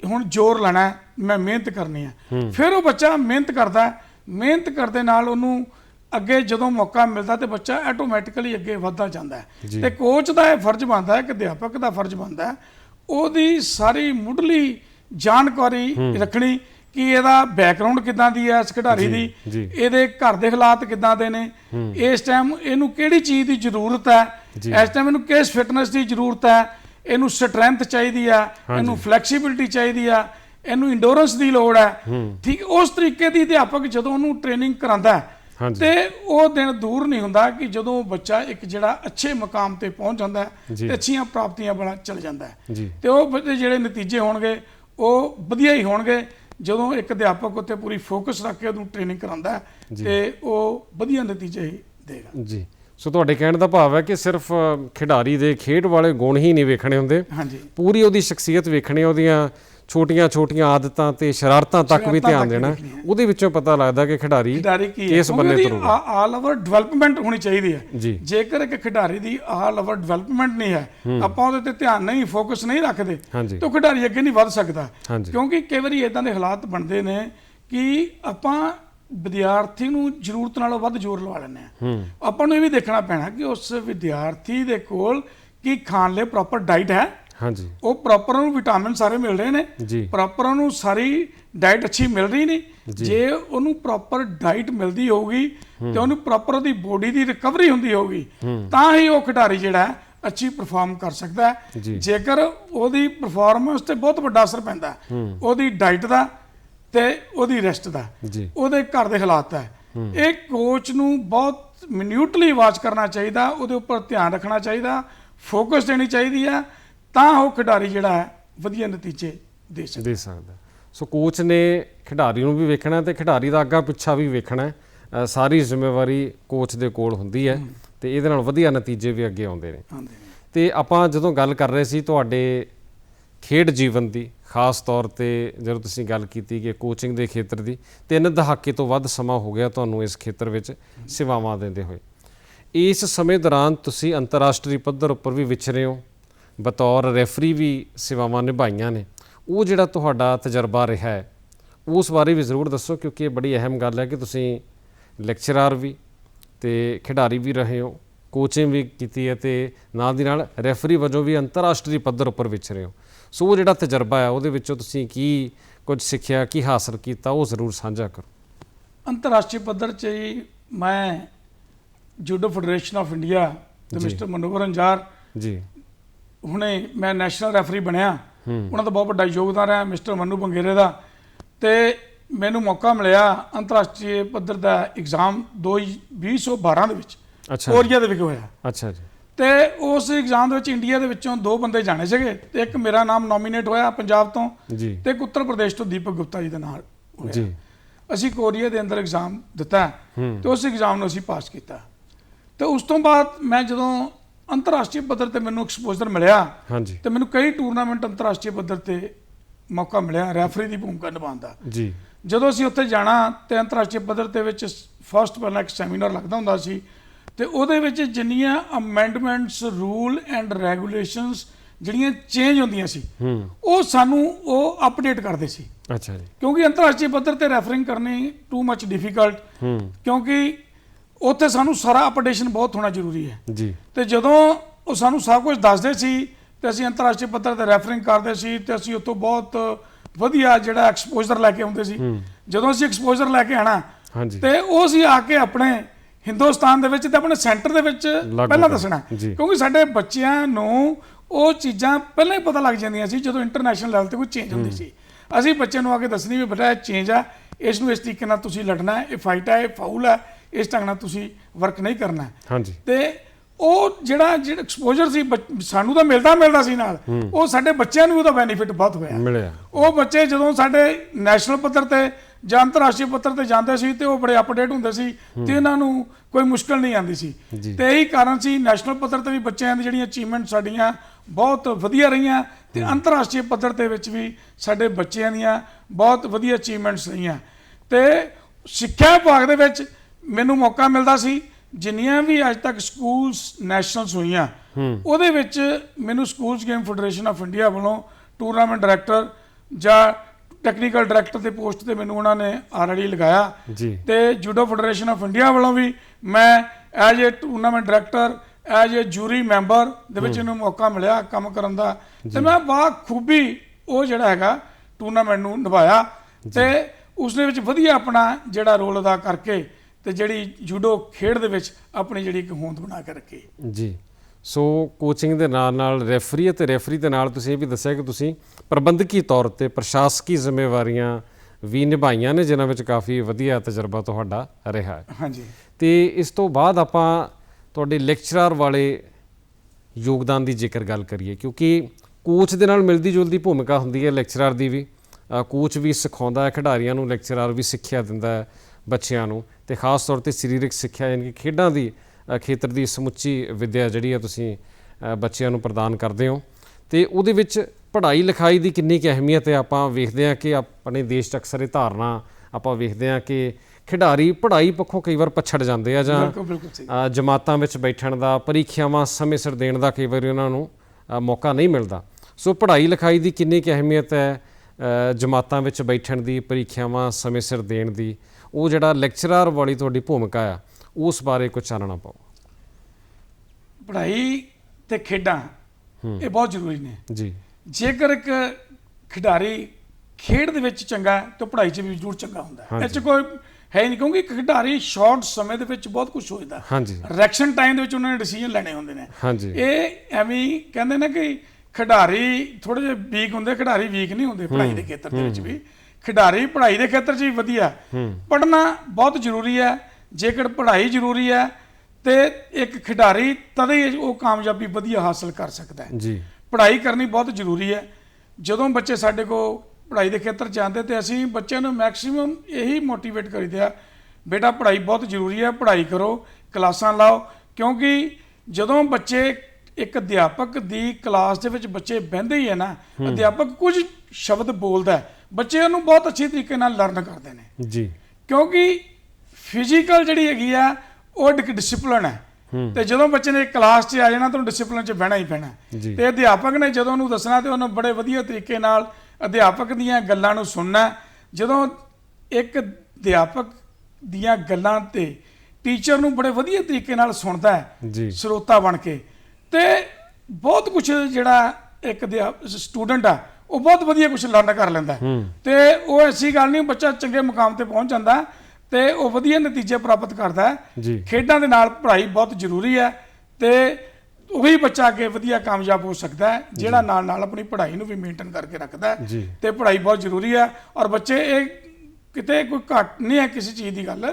ਹੁਣ ਜ਼ੋਰ ਲੈਣਾ ਮੈਂ ਮਿਹਨਤ ਕਰਨੀ ਹੈ। ਫਿਰ ਉਹ ਬੱਚਾ ਮਿਹਨਤ ਕਰਦਾ ਮਿਹਨਤ ਕਰਦੇ ਨਾਲ ਉਹਨੂੰ ਅੱਗੇ ਜਦੋਂ ਮੌਕਾ ਮਿਲਦਾ ਤੇ ਬੱਚਾ ਆਟੋਮੈਟਿਕਲੀ ਅੱਗੇ ਵੱਧਦਾ ਜਾਂਦਾ ਹੈ। ਤੇ ਕੋਚ ਦਾ ਇਹ ਫਰਜ਼ ਬਣਦਾ ਹੈ ਕਿ ਅਧਿਆਪਕ ਦਾ ਫਰਜ਼ ਬਣਦਾ ਹੈ ਉਹਦੀ ਸਾਰੀ ਮੁੱਢਲੀ ਜਾਣਕਾਰੀ ਰੱਖਣੀ ਕਿ ਇਹਦਾ ਬੈਕਗ੍ਰਾਉਂਡ ਕਿਦਾਂ ਦੀ ਹੈ ਇਸ ਖਿਡਾਰੀ ਦੀ। ਇਹਦੇ ਘਰ ਦੇ ਹਾਲਾਤ ਕਿਦਾਂ ਦੇ ਨੇ ਇਸ ਟਾਈਮ ਇਹਨੂੰ ਕਿਹੜੀ ਚੀਜ਼ ਦੀ ਜ਼ਰੂਰਤ ਹੈ। ਇਸ ਟਾਈਮ ਇਹਨੂੰ ਕਿਸ ਫਿਟਨੈਸ ਦੀ ਜ਼ਰੂਰਤ ਹੈ ਇਹਨੂੰ ਸਟਰੈਂਥ ਚਾਹੀਦੀ ਆ ਇਹਨੂੰ ਫਲੈਕਸੀਬਿਲਿਟੀ ਚਾਹੀਦੀ ਆ ਇਹਨੂੰ ਇੰਡੋਰੈਂਸ ਦੀ ਲੋੜ ਹੈ ਠੀਕ ਉਸ ਤਰੀਕੇ ਦੀ ਅਧਿਆਪਕ ਜਦੋਂ ਉਹਨੂੰ ਟ੍ਰੇਨਿੰਗ ਕਰਾਂਦਾ ਹੈ ਹਾਂਜੀ। ਤੇ ਉਹ ਦਿਨ ਦੂਰ ਨਹੀਂ ਹੁੰਦਾ ਕਿ ਜਦੋਂ ਬੱਚਾ ਇੱਕ ਜਿਹੜਾ ਅੱਛੇ ਮਕਾਮ ਤੇ ਪਹੁੰਚ ਜਾਂਦਾ ਹੈ। ਤੇ ਅੱਛੀਆਂ ਪ੍ਰਾਪਤੀਆਂ ਬਣਾ ਚਲ ਜਾਂਦਾ ਹੈ। ਤੇ ਉਹ ਜਿਹੜੇ ਨਤੀਜੇ ਹੋਣਗੇ ਉਹ ਵਧੀਆ ਹੀ ਹੋਣਗੇ। ਜਦੋਂ ਇੱਕ ਅਧਿਆਪਕ ਉੱਤੇ ਪੂਰੀ ਫੋਕਸ ਰੱਖ ਕੇ ਉਹਨੂੰ ਟ੍ਰੇਨਿੰਗ ਕਰਾਉਂਦਾ ਹੈ ਤੇ ਉਹ ਵਧੀਆ ਨਤੀਜੇ ਹੀ ਦੇਗਾ। ਜੀ। ਸੋ ਤੁਹਾਡੇ ਕਹਿਣ ਦਾ ਭਾਵ ਹੈ ਕਿ ਸਿਰਫ ਖਿਡਾਰੀ ਦੇ ਖੇਡ ਵਾਲੇ ਗੁਣ ਹੀ ਨਹੀਂ ਵੇਖਣੇ ਹੁੰਦੇ। ਪੂਰੀ ਉਹਦੀ ਸ਼ਖਸੀਅਤ ਵੇਖਣੀ ਉਹਦੀਆਂ। ਛੋਟੀਆਂ-ਛੋਟੀਆਂ ਆਦਤਾਂ ਤੇ ਸ਼ਰਾਰਤਾਂ ਤੱਕ ਵੀ ਧਿਆਨ ਦੇਣਾ। ਉਹਦੇ ਵਿੱਚੋਂ ਪਤਾ ਲੱਗਦਾ ਕਿ ਖਿਡਾਰੀ ਕਿਸ ਬੰਨੇ ਤੁਰੂਗਾ। ਆਲ ਓਵਰ ਡਿਵੈਲਪਮੈਂਟ ਹੋਣੀ ਚਾਹੀਦੀ ਹੈ। ਜੇਕਰ ਇੱਕ ਖਿਡਾਰੀ ਦੀ ਆਲ ਓਵਰ ਡਿਵੈਲਪਮੈਂਟ ਨਹੀਂ ਹੈ ਆਪਾਂ ਉਹਦੇ ਤੇ ਧਿਆਨ ਨਹੀਂ ਫੋਕਸ ਨਹੀਂ ਰੱਖਦੇ ਤਾਂ ਖਿਡਾਰੀ ਅੱਗੇ ਨਹੀਂ ਵੱਧ ਸਕਦਾ। ਕਿਉਂਕਿ ਕਈ ਵਾਰੀ ਇਦਾਂ ਦੇ ਹਾਲਾਤ ਬਣਦੇ ਨੇ ਕਿ ਆਪਾਂ ਵਿਦਿਆਰਥੀ ਨੂੰ ਜ਼ਰੂਰਤ ਨਾਲੋਂ ਵੱਧ ਜ਼ੋਰ ਲਵਾ ਲੈਂਦੇ ਆ ਆਪਾਂ ਨੂੰ ਇਹ ਵੀ ਦੇਖਣਾ ਪੈਣਾ ਕਿ ਉਸ ਵਿਦਿਆਰਥੀ ਦੇ ਕੋਲ ਕੀ ਖਾਣ ਲਈ ਪ੍ਰੋਪਰ ਡਾਈਟ ਹੈ। ਹਾਂਜੀ। ਉਹ ਪ੍ਰੋਪਰ ਉਹਨੂੰ ਵਿਟਾਮਿਨ ਸਾਰੇ ਮਿਲ ਰਹੇ ਨੇ। ਜੀ। ਪ੍ਰੋਪਰ ਉਹਨੂੰ ਸਾਰੀ ਡਾਈਟ ਅੱਛੀ ਮਿਲ ਰਹੀ ਨਹੀਂ। ਜੇ। ਉਹਨੂੰ ਪ੍ਰੋਪਰ ਡਾਈਟ ਮਿਲਦੀ ਹੋਊਗੀ ਤੇ ਉਹਨੂੰ ਪ੍ਰੋਪਰ ਉਹਦੀ ਬੋਡੀ ਦੀ ਰਿਕਵਰੀ ਹੁੰਦੀ ਹੋਊਗੀ ਤਾਂ ਹੀ ਉਹ ਖਿਡਾਰੀ ਜਿਹੜਾ ਹੈ ਅੱਛੀ ਪਰਫਾਰਮ ਕਰ ਸਕਦਾ ਹੈ। ਜੇਕਰ ਉਹਦੀ ਪਰਫਾਰਮੈਂਸ ਤੇ ਬਹੁਤ ਵੱਡਾ ਅਸਰ ਪੈਂਦਾ। ਉਹਦੀ ਡਾਈਟ ਦਾ ਤੇ ਉਹਦੀ ਰੈਸਟ ਦਾ ਉਹਦੇ ਘਰ ਦੇ ਹਾਲਾਤ ਹੈ। ਇਹ ਕੋਚ ਨੂੰ ਬਹੁਤ ਮਿਨਿਊਟਲੀ ਵਾਚ ਕਰਨਾ ਚਾਹੀਦਾ ਉਹਦੇ ਉੱਪਰ ਧਿਆਨ ਰੱਖਣਾ ਚਾਹੀਦਾ ਫੋਕਸ ਦੇਣੀ ਚਾਹੀਦੀ ਹੈ। ਤਾਂ ਉਹ ਖਿਡਾਰੀ ਜਿਹੜਾ ਹੈ ਵਧੀਆ ਨਤੀਜੇ ਦੇ ਸਕਦਾ। ਦੇ ਸਕਦਾ। ਸੋ ਕੋਚ ਨੇ ਖਿਡਾਰੀ ਨੂੰ ਵੀ ਵੇਖਣਾ ਤੇ ਖਿਡਾਰੀ ਦਾ ਅੱਗਾ ਪਿੱਛਾ ਵੀ ਵੇਖਣਾ ਸਾਰੀ ਜ਼ਿੰਮੇਵਾਰੀ ਕੋਚ ਦੇ ਕੋਲ ਹੁੰਦੀ ਹੈ ਤੇ ਇਹਦੇ ਨਾਲ ਵਧੀਆ ਨਤੀਜੇ ਵੀ ਅੱਗੇ ਆਉਂਦੇ ਨੇ। ਤੇ ਆਪਾਂ ਜਦੋਂ ਗੱਲ ਕਰ ਰਹੇ ਸੀ ਤੁਹਾਡੇ ਖੇਡ ਜੀਵਨ ਦੀ ਖਾਸ ਤੌਰ ਤੇ ਜਦੋਂ ਤੁਸੀਂ ਗੱਲ ਕੀਤੀ ਕਿ ਕੋਚਿੰਗ ਦੇ ਖੇਤਰ ਦੀ ਤਿੰਨ ਦਹਾਕੇ ਤੋਂ ਵੱਧ ਸਮਾਂ ਹੋ ਗਿਆ ਤੁਹਾਨੂੰ ਇਸ ਖੇਤਰ ਵਿੱਚ ਸੇਵਾਵਾਂ ਦਿੰਦੇ ਹੋਏ। ਇਸ ਸਮੇਂ ਦੌਰਾਨ ਤੁਸੀਂ ਅੰਤਰਰਾਸ਼ਟਰੀ ਪੱਧਰ ਉੱਪਰ ਵੀ ਵਿਚਰੇ ਹੋ। ਬਤੌਰ ਰੈਫਰੀ ਵੀ ਸੇਵਾਵਾਂ ਨਿਭਾਈਆਂ ਨੇ। ਉਹ ਜਿਹੜਾ ਤੁਹਾਡਾ ਤਜਰਬਾ ਰਿਹਾ ਹੈ ਉਸ ਬਾਰੇ ਵੀ ਜ਼ਰੂਰ ਦੱਸੋ ਕਿਉਂਕਿ ਇਹ ਬੜੀ ਅਹਿਮ ਗੱਲ ਹੈ ਕਿ ਤੁਸੀਂ ਲੈਕਚਰਰ ਵੀ ਤੇ ਖਿਡਾਰੀ ਵੀ ਰਹੇ ਹੋ ਕੋਚਿੰਗ ਵੀ ਕੀਤੀ ਹੈ ਤੇ ਨਾਲ ਦੀ ਨਾਲ ਰੈਫਰੀ ਵਜੋਂ ਵੀ ਅੰਤਰਰਾਸ਼ਟਰੀ ਪੱਧਰ ਉੱਪਰ ਵਿਚਰੇ ਹੋ। ਸੋ ਉਹ ਜਿਹੜਾ ਤਜਰਬਾ ਹੈ ਉਹਦੇ ਵਿੱਚੋਂ ਤੁਸੀਂ ਕੀ ਕੁਝ ਸਿੱਖਿਆ ਕੀ ਹਾਸਲ ਕੀਤਾ ਉਹ ਜ਼ਰੂਰ ਸਾਂਝਾ ਕਰੋ। ਅੰਤਰਰਾਸ਼ਟਰੀ ਪੱਧਰ 'ਚ ਮੈਂ ਜੂਡੋ ਫੈਡਰੇਸ਼ਨ ਆਫ ਇੰਡੀਆ ਤੇ। ਮਿਸਟਰ ਮਨੋਹਰ ਅੰਜਾਰ ਜੀ। ਹੁਣੇ ਮੈਂ ਨੈਸ਼ਨਲ ਰੈਫਰੀ ਬਣਿਆ। ਉਹਨਾਂ ਦਾ ਬਹੁਤ ਵੱਡਾ ਯੋਗਦਾਨ ਰਿਹਾ ਮਿਸਟਰ ਮਨੂ ਬੰਗੇਰੇ ਦਾ। ਤੇ ਮੈਨੂੰ ਮੌਕਾ ਮਿਲਿਆ ਅੰਤਰਰਾਸ਼ਟਰੀ ਪੱਧਰ ਦਾ ਐਗਜ਼ਾਮ 2012 ਦੇ ਵਿੱਚ। ਅੱਛਾ। ਕੋਰੀਆ ਦੇ ਵਿੱਚ ਹੋਇਆ। ਅੱਛਾ ਜੀ। ਤੇ ਉਸ ਐਗਜ਼ਾਮ ਦੇ ਵਿੱਚ ਇੰਡੀਆ ਦੇ ਵਿੱਚੋਂ ਦੋ ਬੰਦੇ ਜਾਣੇ ਸੀਗੇ। ਤੇ ਇੱਕ ਮੇਰਾ ਨਾਮ ਨੋਮੀਨੇਟ ਹੋਇਆ ਪੰਜਾਬ ਤੋਂ ਤੇ ਇੱਕ ਉੱਤਰ ਪ੍ਰਦੇਸ਼ ਤੋਂ ਦੀਪਕ ਗੁਪਤਾ ਜੀ ਦੇ ਨਾਲ ਜੀ। ਅਸੀਂ ਕੋਰੀਆ ਦੇ ਅੰਦਰ ਐਗਜ਼ਾਮ ਦਿੱਤਾ। ਤੇ ਉਸ ਐਗਜ਼ਾਮ ਨੂੰ ਅਸੀਂ ਪਾਸ ਕੀਤਾ। ਤੇ ਉਸ ਤੋਂ ਬਾਅਦ ਮੈਂ ਜਦੋਂ ਅੰਤਰਰਾਸ਼ਟਰੀ ਪੱਧਰ ਤੇ ਮੈਨੂੰ ਐਕਸਪੋਜ਼ਰ ਮਿਲਿਆ ਹਾਂਜੀ। ਤੇ ਮੈਨੂੰ ਕਈ ਟੂਰਨਾਮੈਂਟ ਅੰਤਰਰਾਸ਼ਟਰੀ ਪੱਧਰ ਤੇ ਮੌਕਾ ਮਿਲਿਆ ਰੈਫਰੀ ਦੀ ਭੂਮਿਕਾ ਨਿਭਾਉਣ ਦਾ। ਜੀ। ਜਦੋਂ ਅਸੀਂ ਉੱਥੇ ਜਾਣਾ ਤੇ ਅੰਤਰਰਾਸ਼ਟਰੀ ਪੱਧਰ ਤੇ ਵਿੱਚ ਫਸਟ ਪਹਿਲਾਂ ਇੱਕ ਸੈਮੀਨਾਰ ਲੱਗਦਾ ਹੁੰਦਾ ਸੀ ਤੇ ਉਹਦੇ ਵਿੱਚ ਜਿੰਨੀਆਂ ਅਮੈਂਡਮੈਂਟਸ ਰੂਲ ਐਂਡ ਰੈਗੂਲੇਸ਼ਨਸ ਜਿਹੜੀਆਂ ਚੇਂਜ ਹੁੰਦੀਆਂ ਸੀ ਉਹ ਸਾਨੂੰ ਉਹ ਅਪਡੇਟ ਕਰਦੇ ਸੀ। ਅੱਛਾ ਜੀ। ਕਿਉਂਕਿ ਅੰਤਰਰਾਸ਼ਟਰੀ ਪੱਧਰ ਤੇ ਰੈਫਰਿੰਗ ਕਰਨੀ ਟੂ ਮੱਚ ਡਿਫਿਕਲਟ ਕਿਉਂਕਿ ਉੱਥੇ ਸਾਨੂੰ ਸਾਰਾ ਅਪਡੇਸ਼ਨ ਬਹੁਤ ਹੋਣਾ ਜ਼ਰੂਰੀ ਹੈ। ਜੀ। ਤੇ ਜਦੋਂ ਉਹ ਸਾਨੂੰ ਸਭ ਕੁਝ ਦੱਸਦੇ ਸੀ ਤੇ ਅਸੀਂ ਅੰਤਰਰਾਸ਼ਟਰੀ ਪੱਧਰ ਤੇ ਰੈਫਰਿੰਗ ਕਰਦੇ ਸੀ ਤੇ ਅਸੀਂ ਉੱਥੋਂ ਬਹੁਤ ਵਧੀਆ ਜਿਹੜਾ ਐਕਸਪੋਜ਼ਰ ਲੈ ਕੇ ਆਉਂਦੇ ਸੀ। ਜਦੋਂ ਅਸੀਂ ਐਕਸਪੋਜ਼ਰ ਲੈ ਕੇ ਆਣਾ ਹਾਂਜੀ। ਤੇ ਉਹ ਅਸੀਂ ਆ ਕੇ ਆਪਣੇ ਹਿੰਦੁਸਤਾਨ ਦੇ ਵਿੱਚ ਤੇ ਆਪਣੇ ਸੈਂਟਰ ਦੇ ਵਿੱਚ ਪਹਿਲਾਂ। ਦੱਸਣਾ। ਕਿਉਂਕਿ ਸਾਡੇ ਬੱਚਿਆਂ ਨੂੰ ਉਹ ਚੀਜ਼ਾਂ ਪਹਿਲਾਂ ਹੀ ਪਤਾ ਲੱਗ ਜਾਂਦੀਆਂ ਸੀ ਜਦੋਂ ਇੰਟਰਨੈਸ਼ਨਲ ਲੈਵਲ ਤੇ ਕੋਈ ਚੇਂਜ ਹੁੰਦੀ ਸੀ। ਅਸੀਂ ਬੱਚਿਆਂ ਨੂੰ ਆ ਕੇ ਦੱਸਣੀ ਵੀ ਬੇਟਾ ਇਹ ਚੇਂਜ ਆ। ਇਸ ਨੂੰ ਇਸ ਤਰੀਕੇ ਨਾਲ ਤੁਸੀਂ ਲੜਨਾ ਹੈ। ਇਹ ਫਾਈਟ ਹੈ ਇਹ ਫਾਉਲ ਹੈ ਇਸ ਢੰਗ ਨਾਲ ਤੁਸੀਂ ਵਰਕ ਨਹੀਂ ਕਰਨਾ। ਹਾਂਜੀ। ਤੇ ਉਹ ਜਿਹੜਾ ਜਿਹੜਾ ਐਕਸਪੋਜ਼ਰ ਸੀ ਸਾਨੂੰ ਤਾਂ ਮਿਲਦਾ ਮਿਲਦਾ ਸੀ ਨਾਲ। ਉਹ ਸਾਡੇ ਬੱਚਿਆਂ ਨੂੰ ਉਹਦਾ ਬੈਨੀਫਿਟ ਬਹੁਤ ਹੋਇਆ। ਮਿਲਿਆ। ਉਹ ਬੱਚੇ ਜਦੋਂ ਸਾਡੇ ਨੈਸ਼ਨਲ ਪੱਧਰ ਤੇ ਜਾਂ ਅੰਤਰਰਾਸ਼ਟਰੀ ਪੱਧਰ ਤੇ ਜਾਂਦੇ ਸੀ ਤੇ ਉਹ ਬੜੇ ਅਪਡੇਟ ਹੁੰਦੇ ਸੀ ਤੇ ਇਹਨਾਂ ਨੂੰ ਕੋਈ ਮੁਸ਼ਕਲ ਨਹੀਂ ਆਉਂਦੀ ਸੀ। ਤੇ ਇਹੀ ਕਾਰਨ ਸੀ ਨੈਸ਼ਨਲ ਪੱਧਰ ਤੇ ਵੀ ਬੱਚਿਆਂ ਦੀ ਜਿਹੜੀਆਂ ਅਚੀਵਮੈਂਟ ਸਾਡੀਆਂ ਬਹੁਤ ਵਧੀਆ ਰਹੀਆਂ ਤੇ ਅੰਤਰਰਾਸ਼ਟਰੀ ਪੱਧਰ ਤੇ ਵਿੱਚ ਵੀ ਸਾਡੇ ਬੱਚਿਆਂ ਦੀਆਂ ਬਹੁਤ ਵਧੀਆ ਅਚੀਵਮੈਂਟਸ ਰਹੀਆਂ। ਤੇ ਸਿੱਖਿਆ ਵਿਭਾਗ ਦੇ ਵਿੱਚ ਮੈਨੂੰ ਮੌਕਾ ਮਿਲਦਾ ਸੀ ਜਿੰਨੀਆਂ ਵੀ ਅੱਜ ਤੱਕ ਸਕੂਲਸ ਨੈਸ਼ਨਲਸ ਹੋਈਆਂ ਉਹਦੇ ਵਿੱਚ ਮੈਨੂੰ schools game federation of India ਵੱਲੋਂ ਟੂਰਨਾਮੈਂਟ ਡਾਇਰੈਕਟਰ ਜਾਂ ਟੈਕਨੀਕਲ ਡਾਇਰੈਕਟਰ ਦੇ ਪੋਸਟ ਤੇ ਮੈਨੂੰ ਉਹਨਾਂ ਨੇ ਆਲਰੇਡੀ ਲਗਾਇਆ। ਤੇ ਜੂਡੋ ਫੈਡਰੇਸ਼ਨ ਆਫ ਇੰਡੀਆ ਵੱਲੋਂ ਵੀ ਮੈਂ as a tournament director as a jury member ਦੇ ਵਿੱਚ ਇਹਨੂੰ ਮੌਕਾ ਮਿਲਿਆ ਕੰਮ ਕਰਨ ਦਾ। ਤੇ ਮੈਂ ਬਾ ਖੂਬੀ ਉਹ ਜਿਹੜਾ ਹੈਗਾ ਟੂਰਨਾਮੈਂਟ ਨੂੰ ਨਿਭਾਇਆ ਤੇ ਉਸ ਦੇ ਵਿੱਚ ਵਧੀਆ ਆਪਣਾ ਜਿਹੜਾ ਰੋਲ ਅਦਾ ਕਰਕੇ ਤੇ ਜਿਹੜੀ ਜੂਡੋ ਖੇਡ ਦੇ ਵਿੱਚ ਆਪਣੀ ਜਿਹੜੀ ਇੱਕ ਹੋਂਦ ਬਣਾ ਕੇ ਰੱਖੀ। ਜੀ। ਸੋ ਕੋਚਿੰਗ ਦੇ ਨਾਲ ਨਾਲ ਰੈਫਰੀ ਅਤੇ ਰੈਫਰੀ ਦੇ ਨਾਲ ਤੁਸੀਂ ਇਹ ਵੀ ਦੱਸਿਆ ਕਿ ਤੁਸੀਂ ਪ੍ਰਬੰਧਕੀ ਤੌਰ ਤੇ ਪ੍ਰਸ਼ਾਸਕੀ ਜ਼ਿੰਮੇਵਾਰੀਆਂ ਵੀ ਨਿਭਾਈਆਂ ਨੇ ਜਿਨ੍ਹਾਂ ਵਿੱਚ ਕਾਫੀ ਵਧੀਆ ਤਜਰਬਾ ਤੁਹਾਡਾ ਰਿਹਾ ਹੈ। ਹਾਂਜੀ। ਤੇ ਇਸ ਤੋਂ ਬਾਅਦ ਆਪਾਂ ਤੁਹਾਡੇ ਲੈਕਚਰਰ ਵਾਲੇ ਯੋਗਦਾਨ ਦੀ ਜੇਕਰ ਗੱਲ ਕਰੀਏ ਕਿਉਂਕਿ ਕੋਚ ਦੇ ਨਾਲ ਮਿਲਦੀ ਜੁਲਦੀ ਭੂਮਿਕਾ ਹੁੰਦੀ ਹੈ ਲੈਕਚਰਰ ਦੀ ਵੀ। ਕੋਚ ਵੀ ਸਿਖਾਉਂਦਾ ਹੈ ਖਿਡਾਰੀਆਂ ਨੂੰ ਲੈਕਚਰਰ ਵੀ ਸਿੱਖਿਆ ਦਿੰਦਾ ਹੈ। ਬੱਚਿਆਂ ਨੂੰ ਤੇ ਖਾਸ ਤੌਰ ਤੇ ਸਰੀਰਕ ਸਿੱਖਿਆ ਯਾਨੀ ਕਿ ਖੇਡਾਂ ਦੀ ਖੇਤਰ ਦੀ ਸਮੁੱਚੀ ਵਿੱਦਿਆ ਜਿਹੜੀ ਹੈ ਤੁਸੀਂ ਬੱਚਿਆਂ ਨੂੰ ਪ੍ਰਦਾਨ ਕਰਦੇ ਹੋ। ਤੇ ਉਹਦੇ ਵਿੱਚ ਪੜ੍ਹਾਈ ਲਿਖਾਈ ਦੀ ਕਿੰਨੀ ਕੁ ਅਹਿਮੀਅਤ ਹੈ? ਆਪਾਂ ਵੇਖਦੇ ਹਾਂ ਕਿ ਆਪਣੇ ਦੇਸ਼ 'ਚ ਅਕਸਰ ਇਹ ਧਾਰਨਾ ਆਪਾਂ ਵੇਖਦੇ ਹਾਂ ਕਿ ਖਿਡਾਰੀ ਪੜ੍ਹਾਈ ਪੱਖੋਂ ਕਈ ਵਾਰ ਪਛੜ ਜਾਂਦੇ ਆ ਜਾਂ ਜਮਾਤਾਂ ਵਿੱਚ ਬੈਠਣ ਦਾ ਪ੍ਰੀਖਿਆਵਾਂ ਸਮੇਂ ਸਿਰ ਦੇਣ ਦਾ ਕਈ ਵਾਰੀ ਉਹਨਾਂ ਨੂੰ ਮੌਕਾ ਨਹੀਂ ਮਿਲਦਾ। ਸੋ ਪੜ੍ਹਾਈ ਲਿਖਾਈ ਦੀ ਕਿੰਨੀ ਕੁ ਅਹਿਮੀਅਤ ਹੈ ਜਮਾਤਾਂ ਵਿੱਚ ਬੈਠਣ ਦੀ ਪ੍ਰੀਖਿਆਵਾਂ ਸਮੇਂ ਸਿਰ ਦੇਣ ਦੀ? ਉਹ ਜਿਹੜਾ ਲੈਕਚਰਰ ਵਾਲੀ ਤੁਹਾਡੀ ਭੂਮਿਕਾ ਆ ਉਸ ਬਾਰੇ ਕੁਝ ਚਾਨਣਾ ਪਾਓ ਪੜ੍ਹਾਈ ਤੇ ਖੇਡਾਂ ਇਹ ਬਹੁਤ ਜ਼ਰੂਰੀ ਨੇ। ਜੀ। ਜੇਕਰ ਇੱਕ ਖਿਡਾਰੀ ਖੇਡ ਦੇ ਵਿੱਚ ਚੰਗਾ ਹੈ ਤਾਂ ਪੜ੍ਹਾਈ 'ਚ ਵੀ ਜ਼ਰੂਰ ਚੰਗਾ ਹੁੰਦਾ ਹੈ। ਇਹ 'ਚ ਕੋਈ ਹੈ ਹੀ ਨਹੀਂ ਕਿਉਂਕਿ ਇੱਕ ਖਿਡਾਰੀ ਸ਼ਾਰਟ ਸਮੇਂ ਦੇ ਵਿੱਚ ਬਹੁਤ ਕੁਝ ਸੋਚਦਾ ਹਾਂਜੀ। ਰਿਐਕਸ਼ਨ ਟਾਈਮ ਦੇ ਵਿੱਚ ਉਹਨਾਂ ਨੇ ਡਿਸੀਜਨ ਲੈਣੇ ਹੁੰਦੇ ਨੇ। ਹਾਂਜੀ। ਇਹ ਐਵੇਂ ਹੀ ਕਹਿੰਦੇ ਨੇ ਕਿ ਖਿਡਾਰੀ ਥੋੜੇ ਜਿਹਾ ਵੀਕ ਹੁੰਦੇ ਖਿਡਾਰੀ ਵੀਕ ਨਹੀਂ ਹੁੰਦੇ ਪੜ੍ਹਾਈ ਦੇ ਖੇਤਰ ਦੇ ਵਿੱਚ ਵੀ। ਖਿਡਾਰੀ ਪੜ੍ਹਾਈ ਦੇ ਖੇਤਰ 'ਚ ਵੀ ਵਧੀਆ। ਪੜ੍ਹਨਾ ਬਹੁਤ ਜ਼ਰੂਰੀ ਹੈ। ਜੇਕਰ ਪੜ੍ਹਾਈ ਜ਼ਰੂਰੀ ਹੈ ਤੇ ਇੱਕ ਖਿਡਾਰੀ ਤਦੇ ਹੀ ਉਹ ਕਾਮਯਾਬੀ ਵਧੀਆ ਹਾਸਲ ਕਰ ਸਕਦਾ ਹੈ। ਜੀ। ਪੜ੍ਹਾਈ ਕਰਨੀ ਬਹੁਤ ਜ਼ਰੂਰੀ ਹੈ। ਜਦੋਂ ਬੱਚੇ ਸਾਡੇ ਕੋਲ ਪੜ੍ਹਾਈ ਦੇ ਖੇਤਰ 'ਚ ਆਉਂਦੇ ਤੇ ਅਸੀਂ ਬੱਚਿਆਂ ਨੂੰ ਮੈਕਸਿਮਮ ਇਹੀ ਮੋਟੀਵੇਟ ਕਰੀਦੇ ਆ ਬੇਟਾ ਪੜ੍ਹਾਈ ਬਹੁਤ ਜ਼ਰੂਰੀ ਹੈ ਪੜ੍ਹਾਈ ਕਰੋ ਕਲਾਸਾਂ ਲਾਓ। ਕਿਉਂਕਿ ਜਦੋਂ ਬੱਚੇ ਇੱਕ ਅਧਿਆਪਕ ਦੀ ਕਲਾਸ ਦੇ ਵਿੱਚ ਬੱਚੇ ਬਹਿੰਦੇ ਹੀ ਹੈ ਨਾ ਅਧਿਆਪਕ ਕੁਝ ਸ਼ਬਦ ਬੋਲਦਾ ਹੈ। ਬੱਚੇ ਉਹਨੂੰ ਬਹੁਤ ਅੱਛੇ ਤਰੀਕੇ ਨਾਲ ਲਰਨ ਕਰਦੇ ਨੇ। ਜੀ। ਕਿਉਂਕਿ ਫਿਜ਼ੀਕਲ ਜਿਹੜੀ ਹੈਗੀ ਆ ਉਹ ਇੱਕ ਡਿਸਪਲਿਨ ਹੈ। ਤੇ ਜਦੋਂ ਬੱਚੇ ਨੇ ਕਲਾਸ 'ਚ ਆ ਜਾਣਾ ਤਾਂ ਡਿਸਪਲਿਨ 'ਚ ਬਹਿਣਾ ਹੀ ਪੈਣਾ। ਤੇ ਅਧਿਆਪਕ ਨੇ ਜਦੋਂ ਉਹਨੂੰ ਦੱਸਣਾ ਤੇ ਉਹਨੂੰ ਬੜੇ ਵਧੀਆ ਤਰੀਕੇ ਨਾਲ ਅਧਿਆਪਕ ਦੀਆਂ ਗੱਲਾਂ ਨੂੰ ਸੁਣਨਾ। ਜਦੋਂ ਇੱਕ ਅਧਿਆਪਕ ਦੀਆਂ ਗੱਲਾਂ ਤੇ ਟੀਚਰ ਨੂੰ ਬੜੇ ਵਧੀਆ ਤਰੀਕੇ ਨਾਲ ਸੁਣਦਾ ਹੈ ਸਰੋਤਾ ਬਣ ਕੇ ਤੇ ਬਹੁਤ ਕੁਝ ਜਿਹੜਾ ਇੱਕ ਸਟੂਡੈਂਟ ਆ ਉਹ ਬਹੁਤ ਵਧੀਆ ਕੁਝ ਲਰਨ ਕਰ ਲੈਂਦਾ ਹੈ। ਤੇ ਉਹ ਐਸੀ ਗੱਲ ਨਹੀਂ ਬੱਚਾ ਚੰਗੇ ਮੁਕਾਮ ਤੇ ਪਹੁੰਚ ਜਾਂਦਾ ਹੈ ਤੇ ਉਹ ਵਧੀਆ ਨਤੀਜੇ ਪ੍ਰਾਪਤ ਕਰਦਾ ਖੇਡਾਂ ਦੇ ਨਾਲ ਪੜ੍ਹਾਈ ਬਹੁਤ ਜ਼ਰੂਰੀ ਹੈ ਤੇ ਉਹੀ ਬੱਚਾ ਅੱਗੇ ਵਧੀਆ ਕਾਮਯਾਬ ਹੋ ਸਕਦਾ ਹੈ ਜਿਹੜਾ ਨਾਲ ਨਾਲ ਆਪਣੀ ਪੜ੍ਹਾਈ ਨੂੰ ਵੀ ਮੇਨਟੇਨ ਕਰਕੇ ਰੱਖਦਾ ਹੈ ਤੇ ਪੜ੍ਹਾਈ ਬਹੁਤ ਜ਼ਰੂਰੀ ਹੈ ਔਰ ਬੱਚੇ ਇਹ ਕਿਤੇ ਕੋਈ ਘੱਟ ਨਹੀਂ ਹੈ ਕਿਸੇ ਚੀਜ਼ ਦੀ ਗੱਲ।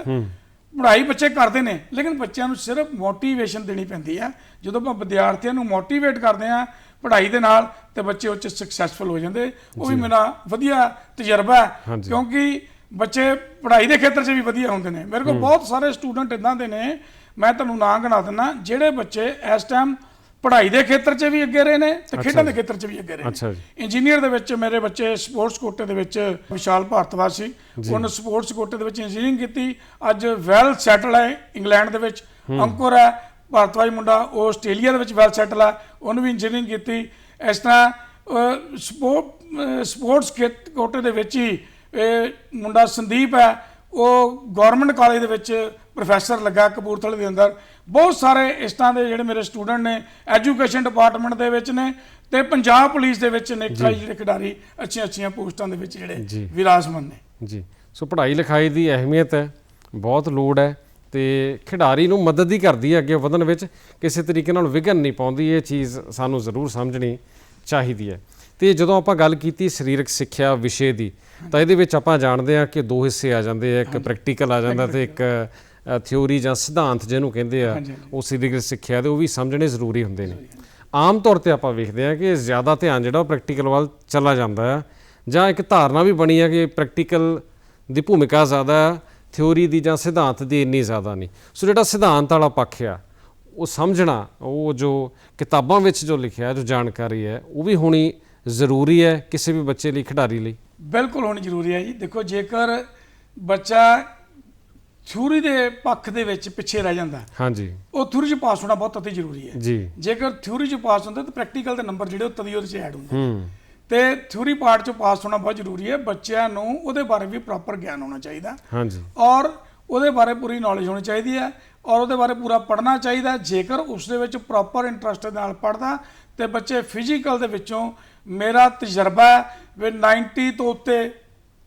ਪੜ੍ਹਾਈ ਬੱਚੇ ਕਰਦੇ ਨੇ ਲੇਕਿਨ ਬੱਚਿਆਂ ਨੂੰ ਸਿਰਫ ਮੋਟੀਵੇਸ਼ਨ ਦੇਣੀ ਪੈਂਦੀ ਹੈ। ਜਦੋਂ ਆਪਾਂ ਵਿਦਿਆਰਥੀਆਂ ਨੂੰ ਮੋਟੀਵੇਟ ਕਰਦੇ ਆ ਪੜ੍ਹਾਈ ਦੇ ਨਾਲ ਤੇ ਬੱਚੇ ਉਹ 'ਚ ਸਕਸੈਸਫੁਲ ਹੋ ਜਾਂਦੇ। ਉਹ ਵੀ ਮੇਰਾ ਵਧੀਆ ਤਜਰਬਾ ਹੈ। ਕਿਉਂਕਿ ਬੱਚੇ ਪੜ੍ਹਾਈ ਦੇ ਖੇਤਰ 'ਚ ਵੀ ਵਧੀਆ ਹੁੰਦੇ ਨੇ। ਮੇਰੇ ਕੋਲ ਬਹੁਤ ਸਾਰੇ ਸਟੂਡੈਂਟ ਇਦਾਂ ਦੇ ਨੇ ਮੈਂ ਤੁਹਾਨੂੰ ਨਾਂ ਗਿਣਾ ਦਿੰਦਾ ਜਿਹੜੇ ਬੱਚੇ ਇਸ ਟਾਈਮ ਪੜ੍ਹਾਈ ਦੇ ਖੇਤਰ 'ਚ ਵੀ ਅੱਗੇ ਰਹੇ ਨੇ ਤੇ ਖੇਡਾਂ ਦੇ ਖੇਤਰ 'ਚ ਵੀ ਅੱਗੇ ਰਹੇ ਨੇ। ਇੰਜੀਨੀਅਰ ਦੇ ਵਿੱਚ ਮੇਰੇ ਬੱਚੇ ਸਪੋਰਟਸ ਕੋਟੇ ਦੇ ਵਿੱਚ ਵਿਸ਼ਾਲ ਭਾਰਤਵਾਜ ਸੀ। ਉਹਨੇ ਸਪੋਰਟਸ ਕੋਟੇ ਦੇ ਵਿੱਚ ਇੰਜੀਨੀਅਰਿੰਗ ਕੀਤੀ। ਅੱਜ ਵੈਲ ਸੈਟਲ ਹੈ ਇੰਗਲੈਂਡ ਦੇ ਵਿੱਚ। ਅੰਕੁਰ ਹੈ ਭਾਰਤਵਾਜ ਮੁੰਡਾ ਉਹ ਆਸਟ੍ਰੇਲੀਆ ਦੇ ਵਿੱਚ ਵੈਲ ਸੈਟਲ ਹੈ ਉਹਨੇ ਵੀ ਇੰਜੀਨੀਅਰਿੰਗ ਕੀਤੀ। ਇਸ ਤਰ੍ਹਾਂ ਸਪੋਰਟਸ ਕੋਟੇ ਦੇ ਵਿੱਚ ਹੀ ਇਹ ਮੁੰਡਾ ਸੰਦੀਪ ਹੈ। ਉਹ ਗਵਰਨਮੈਂਟ ਕਾਲਜ ਦੇ ਵਿੱਚ ਪ੍ਰੋਫੈਸਰ ਲੱਗਾ ਕਪੂਰਥਲੇ ਦੇ ਅੰਦਰ। ਬਹੁਤ ਸਾਰੇ ਇਸ ਤਰ੍ਹਾਂ ਦੇ ਜਿਹੜੇ ਮੇਰੇ ਸਟੂਡੈਂਟ ਨੇ ਐਜੂਕੇਸ਼ਨ ਡਿਪਾਰਟਮੈਂਟ ਦੇ ਵਿੱਚ ਨੇ ਤੇ ਪੰਜਾਬ ਪੁਲਿਸ ਦੇ ਵਿੱਚ ਨੇ ਕਈ ਜਿਹੜੇ ਖਿਡਾਰੀ ਅੱਛੀਆਂ ਅੱਛੀਆਂ ਪੋਸਟਾਂ ਦੇ ਵਿੱਚ। ਜਿਹੜੇ ਵਿਰਾਜਮਾਨ ਨੇ। ਜੀ। ਸੋ ਪੜ੍ਹਾਈ ਲਿਖਾਈ ਦੀ ਅਹਿਮੀਅਤ ਹੈ ਬਹੁਤ ਲੋੜ ਹੈ। ਤੇ ਖਿਡਾਰੀ ਨੂੰ ਮਦਦ ਹੀ ਕਰਦੀ ਹੈ ਅੱਗੇ ਵਧਣ ਵਿੱਚ। ਕਿਸੇ ਤਰੀਕੇ ਨਾਲ ਵਿਘਨ ਨਹੀਂ ਪਾਉਂਦੀ ਇਹ ਚੀਜ਼ ਸਾਨੂੰ ਜ਼ਰੂਰ ਸਮਝਣੀ ਚਾਹੀਦੀ ਹੈ। ਤੇ ਜਦੋਂ ਆਪਾਂ ਗੱਲ ਕੀਤੀ ਸਰੀਰਕ ਸਿੱਖਿਆ ਵਿਸ਼ੇ ਦੀ ਤਾਂ ਇਹਦੇ ਵਿੱਚ ਆਪਾਂ ਜਾਣਦੇ ਹਾਂ ਕਿ ਦੋ ਹਿੱਸੇ ਆ ਜਾਂਦੇ ਆ ਇੱਕ ਪ੍ਰੈਕਟੀਕਲ ਆ ਜਾਂਦਾ ਤੇ ਇੱਕ ਥਿਉਰੀ ਜਾਂ ਸਿਧਾਂਤ ਜਿਹਨੂੰ ਕਹਿੰਦੇ ਆ। ਉਹ ਸਰੀਰਕ ਸਿੱਖਿਆ ਦੇ ਉਹ ਵੀ ਸਮਝਣੇ ਜ਼ਰੂਰੀ ਹੁੰਦੇ ਨੇ। ਆਮ ਤੌਰ ਤੇ ਆਪਾਂ ਵੇਖਦੇ ਹਾਂ ਕਿ ਜ਼ਿਆਦਾ ਧਿਆਨ ਜਿਹੜਾ ਉਹ ਪ੍ਰੈਕਟੀਕਲ ਵੱਲ ਚਲਾ ਜਾਂਦਾ ਆ ਜਾਂ ਇੱਕ ਧਾਰਨਾ ਵੀ ਬਣੀ ਆ ਕਿ ਪ੍ਰੈਕਟੀਕਲ ਦੀ ਭੂਮਿਕਾ ਜ਼ਿਆਦਾ ਹੈ ਥਿਉਰੀ ਦੀ ਜਾਂ ਸਿਧਾਂਤ ਦੀ ਇੰਨੀ ਜ਼ਿਆਦਾ ਨਹੀਂ। ਸੋ ਜਿਹੜਾ ਸਿਧਾਂਤ ਵਾਲਾ ਪੱਖ ਆ ਉਹ ਸਮਝਣਾ ਉਹ ਜੋ ਕਿਤਾਬਾਂ ਵਿੱਚ ਜੋ ਲਿਖਿਆ ਜੋ ਜਾਣਕਾਰੀ ਹੈ ਉਹ ਵੀ ਹੋਣੀ ਜ਼ਰੂਰੀ ਹੈ ਕਿਸੇ ਵੀ ਬੱਚੇ ਲਈ ਖਿਡਾਰੀ ਲਈ। ਬਿਲਕੁਲ ਹੋਣੀ ਜ਼ਰੂਰੀ ਹੈ ਜੀ। ਦੇਖੋ ਜੇਕਰ ਬੱਚਾ ਥਿਊਰੀ ਦੇ ਪੱਖ ਦੇ ਵਿੱਚ ਪਿੱਛੇ ਰਹਿ ਜਾਂਦਾ ਹਾਂਜੀ। ਉਹ ਥਿਊਰੀ 'ਚ ਪਾਸ ਹੋਣਾ ਬਹੁਤ ਅਤੀ ਜ਼ਰੂਰੀ ਹੈ। ਜੀ। ਜੇਕਰ ਥਿਊਰੀ 'ਚ ਪਾਸ ਹੁੰਦਾ ਤਾਂ ਪ੍ਰੈਕਟੀਕਲ ਦੇ ਨੰਬਰ ਜਿਹੜੇ ਉਹ ਤਦੀ ਉਹਦੇ 'ਚ ਐਡ ਹੁੰਦੇ ਹੂੰ। ਤੇ ਥਿਊਰੀ ਪਾਰਟ 'ਚ ਪਾਸ ਹੋਣਾ ਬਹੁਤ ਜ਼ਰੂਰੀ ਹੈ ਬੱਚਿਆਂ ਨੂੰ ਉਹਦੇ ਬਾਰੇ ਵੀ ਪ੍ਰੋਪਰ ਗਿਆਨ ਹੋਣਾ ਚਾਹੀਦਾ ਹਾਂਜੀ ਔਰ ਉਹਦੇ ਬਾਰੇ ਪੂਰੀ ਨੌਲੇਜ ਹੋਣੀ ਚਾਹੀਦੀ ਹੈ ਔਰ ਉਹਦੇ ਬਾਰੇ ਪੂਰਾ ਪੜ੍ਹਨਾ ਚਾਹੀਦਾ। ਜੇਕਰ ਉਸ ਦੇ ਵਿੱਚ ਪ੍ਰੋਪਰ ਇੰਟਰਸਟ ਨਾਲ ਪੜ੍ਹਦਾ ਤੇ ਬੱਚੇ ਫਿਜ਼ੀਕਲ ਦੇ ਵਿੱਚੋਂ ਮੇਰਾ ਤਜਰਬਾ ਹੈ ਵੀ 90 ਤੋਂ ਉੱਤੇ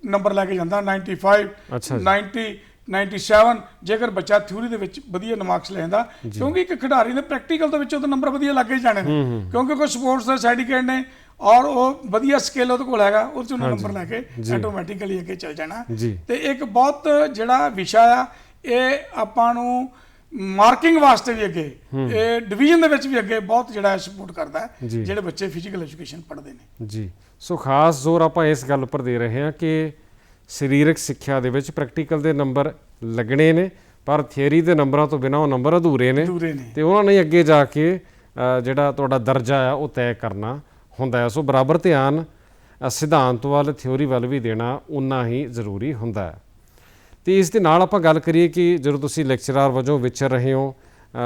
ਨੰਬਰ ਲੈ ਕੇ ਜਾਂਦਾ 95 ਅੱਛਾ ਜੀ। 90 97 ਜੇਕਰ ਬੱਚਾ ਥਿਊਰੀ ਦੇ ਵਿੱਚ ਵਧੀਆ ਮਾਰਕਸ ਲੈਂਦਾ ਕਿਉਂਕਿ ਇੱਕ ਖਿਡਾਰੀ ਦੇ ਪ੍ਰੈਕਟੀਕਲ ਦੇ ਵਿੱਚ ਉਹਦੇ ਨੰਬਰ ਵਧੀਆ ਲੱਗੇ ਜਾਣੇ ਨੇ ਕਿਉਂਕਿ ਕੋਈ ਸਪੋਰਟਸ ਦੇ ਸਰਟੀਫਿਕੇਟ ਨੇ ਔਰ ਉਹ ਵਧੀਆ ਸਕਿੱਲ ਉਹਦੇ ਕੋਲ ਹੈਗਾ ਉਹ 'ਚ ਉਹਨੂੰ ਨੰਬਰ ਲੈ ਕੇ। ਆਟੋਮੈਟਿਕਲੀ ਅੱਗੇ ਚੱਲ ਜਾਣਾ। ਤੇ ਇੱਕ ਬਹੁਤ ਜਿਹੜਾ ਵਿਸ਼ਾ ਆ ਇਹ ਆਪਾਂ ਨੂੰ ਮਾਰਕਿੰਗ ਵਾਸਤੇ ਵੀ ਅੱਗੇ ਇਹ ਡਿਵੀਜ਼ਨ ਦੇ ਵਿੱਚ ਵੀ ਅੱਗੇ ਬਹੁਤ ਜਿਹੜਾ ਸਪੋਰਟ ਕਰਦਾ ਹੈ। ਜਿਹੜੇ ਬੱਚੇ ਫਿਜ਼ੀਕਲ ਐਜੂਕੇਸ਼ਨ ਪੜ੍ਹਦੇ ਨੇ। ਜੀ। ਸੋ ਖਾਸ ਜ਼ੋਰ ਆਪਾਂ ਇਸ ਗੱਲ ਉੱਪਰ ਦੇ ਰਹੇ ਹਾਂ ਕਿ ਸਰੀਰਕ ਸਿੱਖਿਆ ਦੇ ਵਿੱਚ ਪ੍ਰੈਕਟੀਕਲ ਦੇ ਨੰਬਰ ਲੱਗਣੇ ਨੇ ਪਰ ਥਿਊਰੀ ਦੇ ਨੰਬਰਾਂ ਤੋਂ ਬਿਨਾਂ ਉਹ ਨੰਬਰ ਅਧੂਰੇ ਨੇ। ਤੇ ਉਹਨਾਂ ਨੇ ਅੱਗੇ ਜਾ ਕੇ ਜਿਹੜਾ ਤੁਹਾਡਾ ਦਰਜਾ ਆ ਉਹ ਤੈਅ ਕਰਨਾ। ਹੁੰਦਾ ਹੈ। ਸੋ ਬਰਾਬਰ ਧਿਆਨ ਸਿਧਾਂਤ ਵੱਲ, ਥਿਊਰੀ ਵੱਲ ਵੀ ਦੇਣਾ ਉਨਾ ਹੀ ਜ਼ਰੂਰੀ ਹੁੰਦਾ ਹੈ। ਤੇ ਇਸ ਦੇ ਨਾਲ ਆਪਾਂ ਗੱਲ ਕਰੀਏ ਕਿ ਜਦੋਂ ਤੁਸੀਂ ਲੈਕਚਰਰ ਵਜੋਂ ਵਿਚਰ ਰਹੇ ਹੋ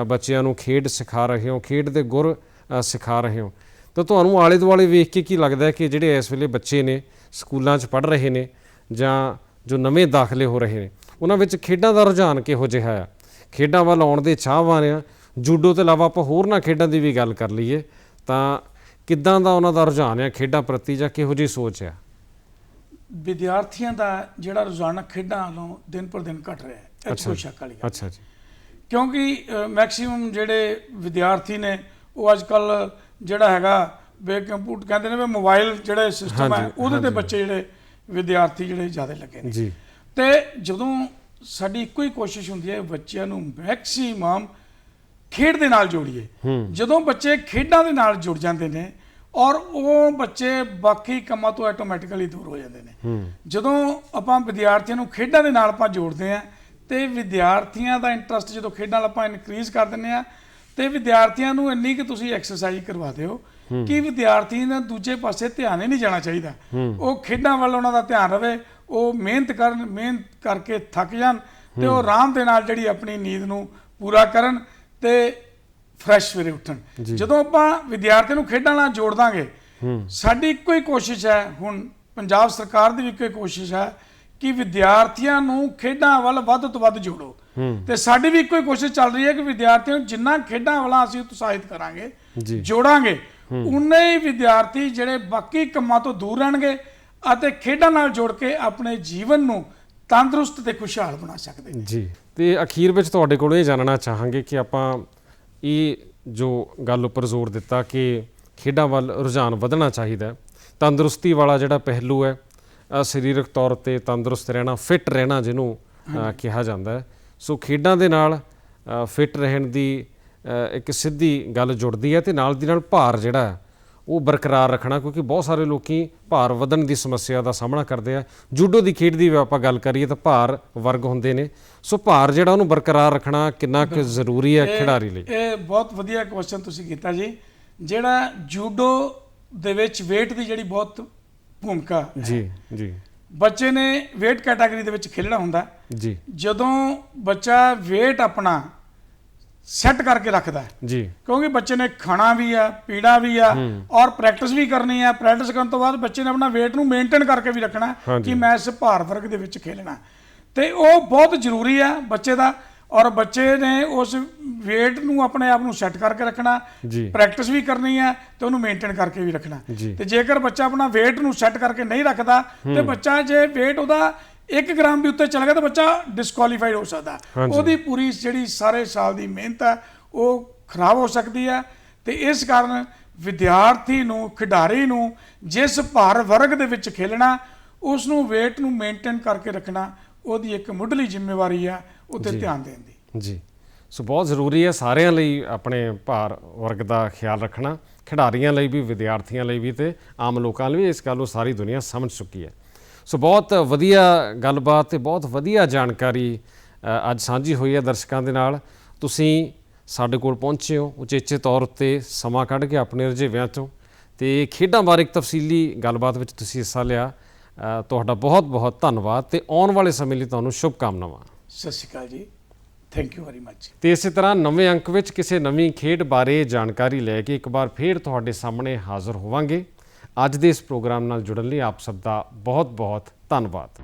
ਬੱਚਿਆਂ ਨੂੰ ਖੇਡ ਸਿਖਾ ਰਹੇ ਹੋ, ਖੇਡ ਦੇ ਗੁਰ ਸਿਖਾ ਰਹੇ ਹੋ, ਤਾਂ ਤੁਹਾਨੂੰ ਆਲੇ ਦੁਆਲੇ ਵੇਖ ਕੇ ਕੀ ਲੱਗਦਾ ਹੈ ਕਿ ਜਿਹੜੇ ਇਸ ਵੇਲੇ ਬੱਚੇ ਨੇ, ਸਕੂਲਾਂ 'ਚ ਪੜ੍ਹ ਰਹੇ ਨੇ ਜਾਂ ਜੋ ਨਵੇਂ ਦਾਖਲੇ ਹੋ ਰਹੇ ਨੇ, ਉਹਨਾਂ ਵਿੱਚ ਖੇਡਾਂ ਦਾ ਰੁਝਾਨ ਕਿਹੋ ਜਿਹਾ ਆ? ਖੇਡਾਂ ਵੱਲ ਆਉਣ ਦੇ ਚਾਹਵਾਨ ਆ। ਜੂਡੋ ਤੋਂ ਇਲਾਵਾ ਆਪਾਂ ਹੋਰ ਨਾ ਖੇਡਾਂ ਦੀ ਵੀ ਗੱਲ ਕਰ ਲਈਏ, ਤਾਂ ਕਿੱਦਾਂ ਦਾ ਉਹਨਾਂ ਦਾ ਰੁਝਾਨ ਆ ਖੇਡਾਂ ਪ੍ਰਤੀ ਜਾਂ ਕਿਹੋ ਜਿਹੀ ਸੋਚ ਆ? ਵਿਦਿਆਰਥੀਆਂ ਦਾ ਜਿਹੜਾ ਰੁਝਾਨ ਖੇਡਾਂ ਵੱਲੋਂ ਦਿਨ ਪਰ ਦਿਨ ਘਟ ਰਿਹਾ ਹੈ। ਇਹ ਕੋਈ ਜੀ। ਸ਼ੱਕ ਵਾਲੀ ਗੱਲ ਅੱਛਾ ਜੀ। ਕਿਉਂਕਿ ਮੈਕਸਿਮਮ ਜਿਹੜੇ ਵਿਦਿਆਰਥੀ ਨੇ ਉਹ ਅੱਜ ਕੱਲ ਜਿਹੜਾ ਹੈਗਾ ਬੇ ਕੰਪਿਊਟਰ ਕਹਿੰਦੇ ਨੇ ਵੀ ਮੋਬਾਈਲ ਜਿਹੜੇ ਸਿਸਟਮ ਹੈ ਉਹਦੇ ਤੇ। ਬੱਚੇ ਜਿਹੜੇ ਵਿਦਿਆਰਥੀ ਜਿਹੜੇ ਜ਼ਿਆਦਾ ਲੱਗੇ ਨੇ। ਜੀ। ਤੇ ਜਦੋਂ ਸਾਡੀ ਇੱਕੋ ਹੀ ਕੋਸ਼ਿਸ਼ ਹੁੰਦੀ ਹੈ ਬੱਚਿਆਂ ਨੂੰ ਮੈਕਸਿਮਮ ਖੇਡ ਦੇ ਨਾਲ ਜੋੜੀਏ। ਜਦੋਂ ਬੱਚੇ ਖੇਡਾਂ ਦੇ ਨਾਲ ਜੁੜ ਜਾਂਦੇ ਨੇ ਔਰ ਉਹ ਬੱਚੇ ਬਾਕੀ ਕੰਮਾਂ ਤੋਂ ਆਟੋਮੈਟਿਕਲੀ ਦੂਰ ਹੋ ਜਾਂਦੇ ਨੇ। ਜਦੋਂ ਆਪਾਂ ਵਿਦਿਆਰਥੀਆਂ ਨੂੰ ਖੇਡਾਂ ਦੇ ਨਾਲ ਆਪਾਂ ਜੋੜਦੇ ਆ ਤੇ ਵਿਦਿਆਰਥੀਆਂ ਦਾ ਇੰਟਰਸਟ ਜਦੋਂ ਖੇਡਾਂ ਨਾਲ ਆਪਾਂ ਇਨਕਰੀਜ਼ ਕਰ ਦਿੰਦੇ ਆ ਤੇ ਵਿਦਿਆਰਥੀਆਂ ਨੂੰ ਇੰਨੀ ਕਿ ਤੁਸੀਂ ਐਕਸਰਸਾਈਜ਼ ਕਰਵਾ ਦਿਓ ਕਿ ਵਿਦਿਆਰਥੀ ਦਾ ਦੂਜੇ ਪਾਸੇ ਧਿਆਨ ਹੀ ਨਹੀਂ ਜਾਣਾ ਚਾਹੀਦਾ। ਉਹ ਖੇਡਾਂ ਵੱਲ ਉਹਨਾਂ ਦਾ ਧਿਆਨ ਰਵੇ ਉਹ ਮਿਹਨਤ ਕਰਨ ਮਿਹਨਤ ਕਰਕੇ ਥੱਕ ਜਾਣ ਤੇ ਉਹ ਆਰਾਮ ਦੇ ਨਾਲ ਜਿਹੜੀ ਆਪਣੀ ਨੀਂਦ ਨੂੰ ਪੂਰਾ ਕਰਨ ਤੇ ਫਰੈਸ਼ ਸਵੇਰੇ ਉੱਠਣ। ਜਦੋਂ ਆਪਾਂ ਵਿਦਿਆਰਥੀ ਨੂੰ ਖੇਡਾਂ ਨਾਲ ਜੋੜ ਦਾਂਗੇ ਸਾਡੀ ਇੱਕੋ ਹੀ ਕੋਸ਼ਿਸ਼ ਹੈ ਹੁਣ ਪੰਜਾਬ ਸਰਕਾਰ ਦੀ ਵੀ ਇੱਕੋ ਹੀ ਕੋਸ਼ਿਸ਼ ਹੈ ਕਿ ਵਿਦਿਆਰਥੀਆਂ ਨੂੰ ਖੇਡਾਂ ਵੱਲ ਵੱਧ ਤੋਂ ਵੱਧ ਜੋੜੋ। ਤੇ ਸਾਡੀ ਵੀ ਇੱਕੋ ਹੀ ਕੋਸ਼ਿਸ਼ ਚੱਲ ਰਹੀ ਹੈ ਕਿ ਵਿਦਿਆਰਥੀਆਂ ਨੂੰ ਜਿੰਨਾ ਖੇਡਾਂ ਵੱਲ ਅਸੀਂ ਉਤਸ਼ਾਹਿਤ ਕਰਾਂਗੇ ਜੋੜਾਂਗੇ ਉਨੇ ਹੀ ਵਿਦਿਆਰਥੀ ਜਿਹੜੇ ਬਾਕੀ ਕੰਮਾਂ ਤੋਂ ਦੂਰ ਰਹਿਣਗੇ ਅਤੇ ਖੇਡਾਂ ਨਾਲ ਜੋੜ ਕੇ ਆਪਣੇ ਜੀਵਨ ਨੂੰ ਤੰਦਰੁਸਤ ਤੇ ਖੁਸ਼ਹਾਲ ਬਣਾ ਸਕਦੇ ਨੇ। ਜੀ। ਤੇ ਅਖੀਰ ਵਿੱਚ ਤੁਹਾਡੇ ਕੋਲੋਂ ਇਹ ਜਾਣਨਾ ਚਾਹਾਂਗੇ ਕਿ ਆਪਾਂ ਇਹ ਜੋ ਗੱਲ ਉੱਪਰ ਜ਼ੋਰ ਦਿੱਤਾ ਕਿ ਖੇਡਾਂ ਵੱਲ ਰੁਝਾਨ ਵਧਣਾ ਚਾਹੀਦਾ ਹੈ ਤੰਦਰੁਸਤੀ ਵਾਲਾ ਜਿਹੜਾ ਪਹਿਲੂ ਹੈ ਸਰੀਰਕ ਤੌਰ ਤੇ ਤੰਦਰੁਸਤ ਰਹਿਣਾ ਫਿਟ ਰਹਿਣਾ ਜਿਹਨੂੰ ਕਿਹਾ ਜਾਂਦਾ ਹੈ। ਸੋ ਖੇਡਾਂ ਦੇ ਨਾਲ ਫਿਟ ਰਹਿਣ ਦੀ ਇੱਕ ਸਿੱਧੀ ਗੱਲ ਜੁੜਦੀ ਹੈ ਤੇ ਨਾਲ ਦੀ ਨਾਲ ਭਾਰ ਜਿਹੜਾ ਉਹ ਬਰਕਰਾਰ ਰੱਖਣਾ ਕਿਉਂਕਿ ਬਹੁਤ ਸਾਰੇ ਲੋਕੀ ਭਾਰ ਵਧਣ ਦੀ ਸਮੱਸਿਆ ਦਾ ਸਾਹਮਣਾ ਕਰਦੇ ਆ। ਜੂਡੋ ਦੀ ਖੇਡ ਦੀ ਵੀ ਆਪਾਂ ਗੱਲ ਕਰੀਏ ਤਾਂ ਭਾਰ ਵਰਗ ਹੁੰਦੇ ਨੇ। ਸੋ ਭਾਰ ਜਿਹੜਾ ਉਹਨੂੰ ਬਰਕਰਾਰ ਰੱਖਣਾ ਕਿੰਨਾ ਕੁ ਜ਼ਰੂਰੀ ਹੈ ਖਿਡਾਰੀ ਲਈ? ਇਹ ਬਹੁਤ ਵਧੀਆ ਕੁਐਸਚਨ ਤੁਸੀਂ ਕੀਤਾ ਜੀ। ਜਿਹੜਾ ਜੂਡੋ ਦੇ ਵਿੱਚ weight ਦੀ ਜਿਹੜੀ ਬਹੁਤ ਭੂਮਿਕਾ। ਜੀ ਜੀ। ਬੱਚੇ ਨੇ weight ਕੈਟਾਗਰੀ ਦੇ ਵਿੱਚ ਖੇਡਣਾ ਹੁੰਦਾ। ਜੀ। ਜਦੋਂ ਬੱਚਾ weight ਆਪਣਾ ਸੈੱਟ ਕਰਕੇ ਰੱਖਦਾ ਹੈ। ਜੀ। ਕਿਉਂਕਿ ਬੱਚੇ ਨੇ ਖਾਣਾ ਵੀ ਆ ਪੀਣਾ ਵੀ ਆ ਔਰ ਪ੍ਰੈਕਟਿਸ ਵੀ ਕਰਨੀ ਆ ਪ੍ਰੈਕਟਿਸ ਕਰਨ ਤੋਂ ਬਾਅਦ ਬੱਚੇ ਨੇ ਆਪਣਾ weight ਨੂੰ ਮੇਨਟੇਨ ਕਰਕੇ ਵੀ ਰੱਖਣਾ। ਕਿ ਮੈਂ ਇਸ ਭਾਰ ਵਰਗ ਦੇ ਵਿੱਚ ਖੇਲਣਾ ਤੇ ਉਹ ਬਹੁਤ ਜ਼ਰੂਰੀ ਆ ਬੱਚੇ ਦਾ ਔਰ ਬੱਚੇ ਨੇ ਉਸ weight ਨੂੰ ਆਪਣੇ ਆਪ ਨੂੰ ਸੈੱਟ ਕਰਕੇ ਰੱਖਣਾ ਪ੍ਰੈਕਟਿਸ ਵੀ ਕਰਨੀ ਹੈ ਤੇ ਉਹਨੂੰ ਮੇਨਟੇਨ ਕਰਕੇ ਵੀ ਰੱਖਣਾ। ਤੇ ਜੇਕਰ ਬੱਚਾ ਆਪਣਾ weight ਨੂੰ ਸੈੱਟ ਕਰਕੇ ਨਹੀਂ ਰੱਖਦਾ ਤੇ ਬੱਚਾ ਜੇ weight ਉਹਦਾ 1 ਗ੍ਰਾਮ ਵੀ ਉੱਤੇ ਚਲਾ ਗਿਆ ਤਾਂ ਬੱਚਾ ਡਿਸਕੁਆਲੀਫਾਈਡ ਹੋ ਸਕਦਾ। ਉਹਦੀ ਪੂਰੀ ਜਿਹੜੀ ਸਾਰੇ ਸਾਲ ਦੀ ਮਿਹਨਤ ਹੈ ਉਹ ਖਰਾਬ ਹੋ ਸਕਦੀ ਹੈ ਤੇ ਇਸ ਕਾਰਨ ਵਿਦਿਆਰਥੀ ਨੂੰ ਖਿਡਾਰੀ ਨੂੰ ਜਿਸ ਭਾਰ ਵਰਗ ਦੇ ਵਿੱਚ ਖੇਲਣਾ ਉਸ ਨੂੰ weight ਨੂੰ ਮੇਨਟੇਨ ਕਰਕੇ ਰੱਖਣਾ ਉਹਦੀ ਇੱਕ ਮੁੱਢਲੀ ਜ਼ਿੰਮੇਵਾਰੀ ਆ ਉੱਤੇ ਧਿਆਨ ਦੇਣ ਦੀ। ਜੀ। ਸੋ ਬਹੁਤ ਜ਼ਰੂਰੀ ਹੈ ਸਾਰਿਆਂ ਲਈ ਆਪਣੇ ਭਾਰ ਵਰਗ ਦਾ ਖਿਆਲ ਰੱਖਣਾ ਖਿਡਾਰੀਆਂ ਲਈ ਵੀ ਵਿਦਿਆਰਥੀਆਂ ਲਈ ਵੀ ਤੇ ਆਮ ਲੋਕਾਂ ਲਈ ਵੀ ਇਸ ਗੱਲ ਨੂੰ ਸਾਰੀ ਦੁਨੀਆ ਸਮਝ ਚੁੱਕੀ ਹੈ। ਸੋ ਬਹੁਤ ਵਧੀਆ ਗੱਲਬਾਤ ਤੇ ਬਹੁਤ ਵਧੀਆ ਜਾਣਕਾਰੀ ਅੱਜ ਸਾਂਝੀ ਹੋਈ ਹੈ ਦਰਸ਼ਕਾਂ ਦੇ ਨਾਲ। ਤੁਸੀਂ ਸਾਡੇ ਕੋਲ ਪਹੁੰਚੇ ਹੋ ਉਚੇਚੇ ਤੌਰ ਉੱਤੇ ਸਮਾਂ ਕੱਢ ਕੇ ਆਪਣੇ ਰੁਝੇਵਿਆਂ ਤੋਂ। ਤੇ ਖੇਡਾਂ ਬਾਰੇ ਇੱਕ ਤਫਸੀਲੀ ਗੱਲਬਾਤ ਵਿੱਚ ਤੁਸੀਂ ਹਿੱਸਾ ਲਿਆ। ਤੁਹਾਡਾ ਬਹੁਤ ਬਹੁਤ ਧੰਨਵਾਦ ਤੇ ਆਉਣ ਵਾਲੇ ਸਮੇਂ ਲਈ ਤੁਹਾਨੂੰ ਸ਼ੁਭ ਕਾਮਨਾਵਾਂ ਸਤਿ ਸ਼੍ਰੀ ਅਕਾਲ ਜੀ। ਥੈਂਕ ਯੂ ਵੈਰੀ ਮੱਚ ਤੇ ਇਸੇ ਤਰ੍ਹਾਂ ਨਵੇਂ ਅੰਕ ਵਿੱਚ ਕਿਸੇ ਨਵੀਂ ਖੇਡ ਬਾਰੇ ਜਾਣਕਾਰੀ ਲੈ ਕੇ ਇੱਕ ਵਾਰ ਫੇਰ ਤੁਹਾਡੇ ਸਾਹਮਣੇ ਹਾਜ਼ਰ ਹੋਵਾਂਗੇ। ਅੱਜ ਦੇ ਇਸ ਪ੍ਰੋਗਰਾਮ ਨਾਲ ਜੁੜਨ ਲਈ ਆਪ ਸਭ ਦਾ ਬਹੁਤ ਬਹੁਤ ਧੰਨਵਾਦ।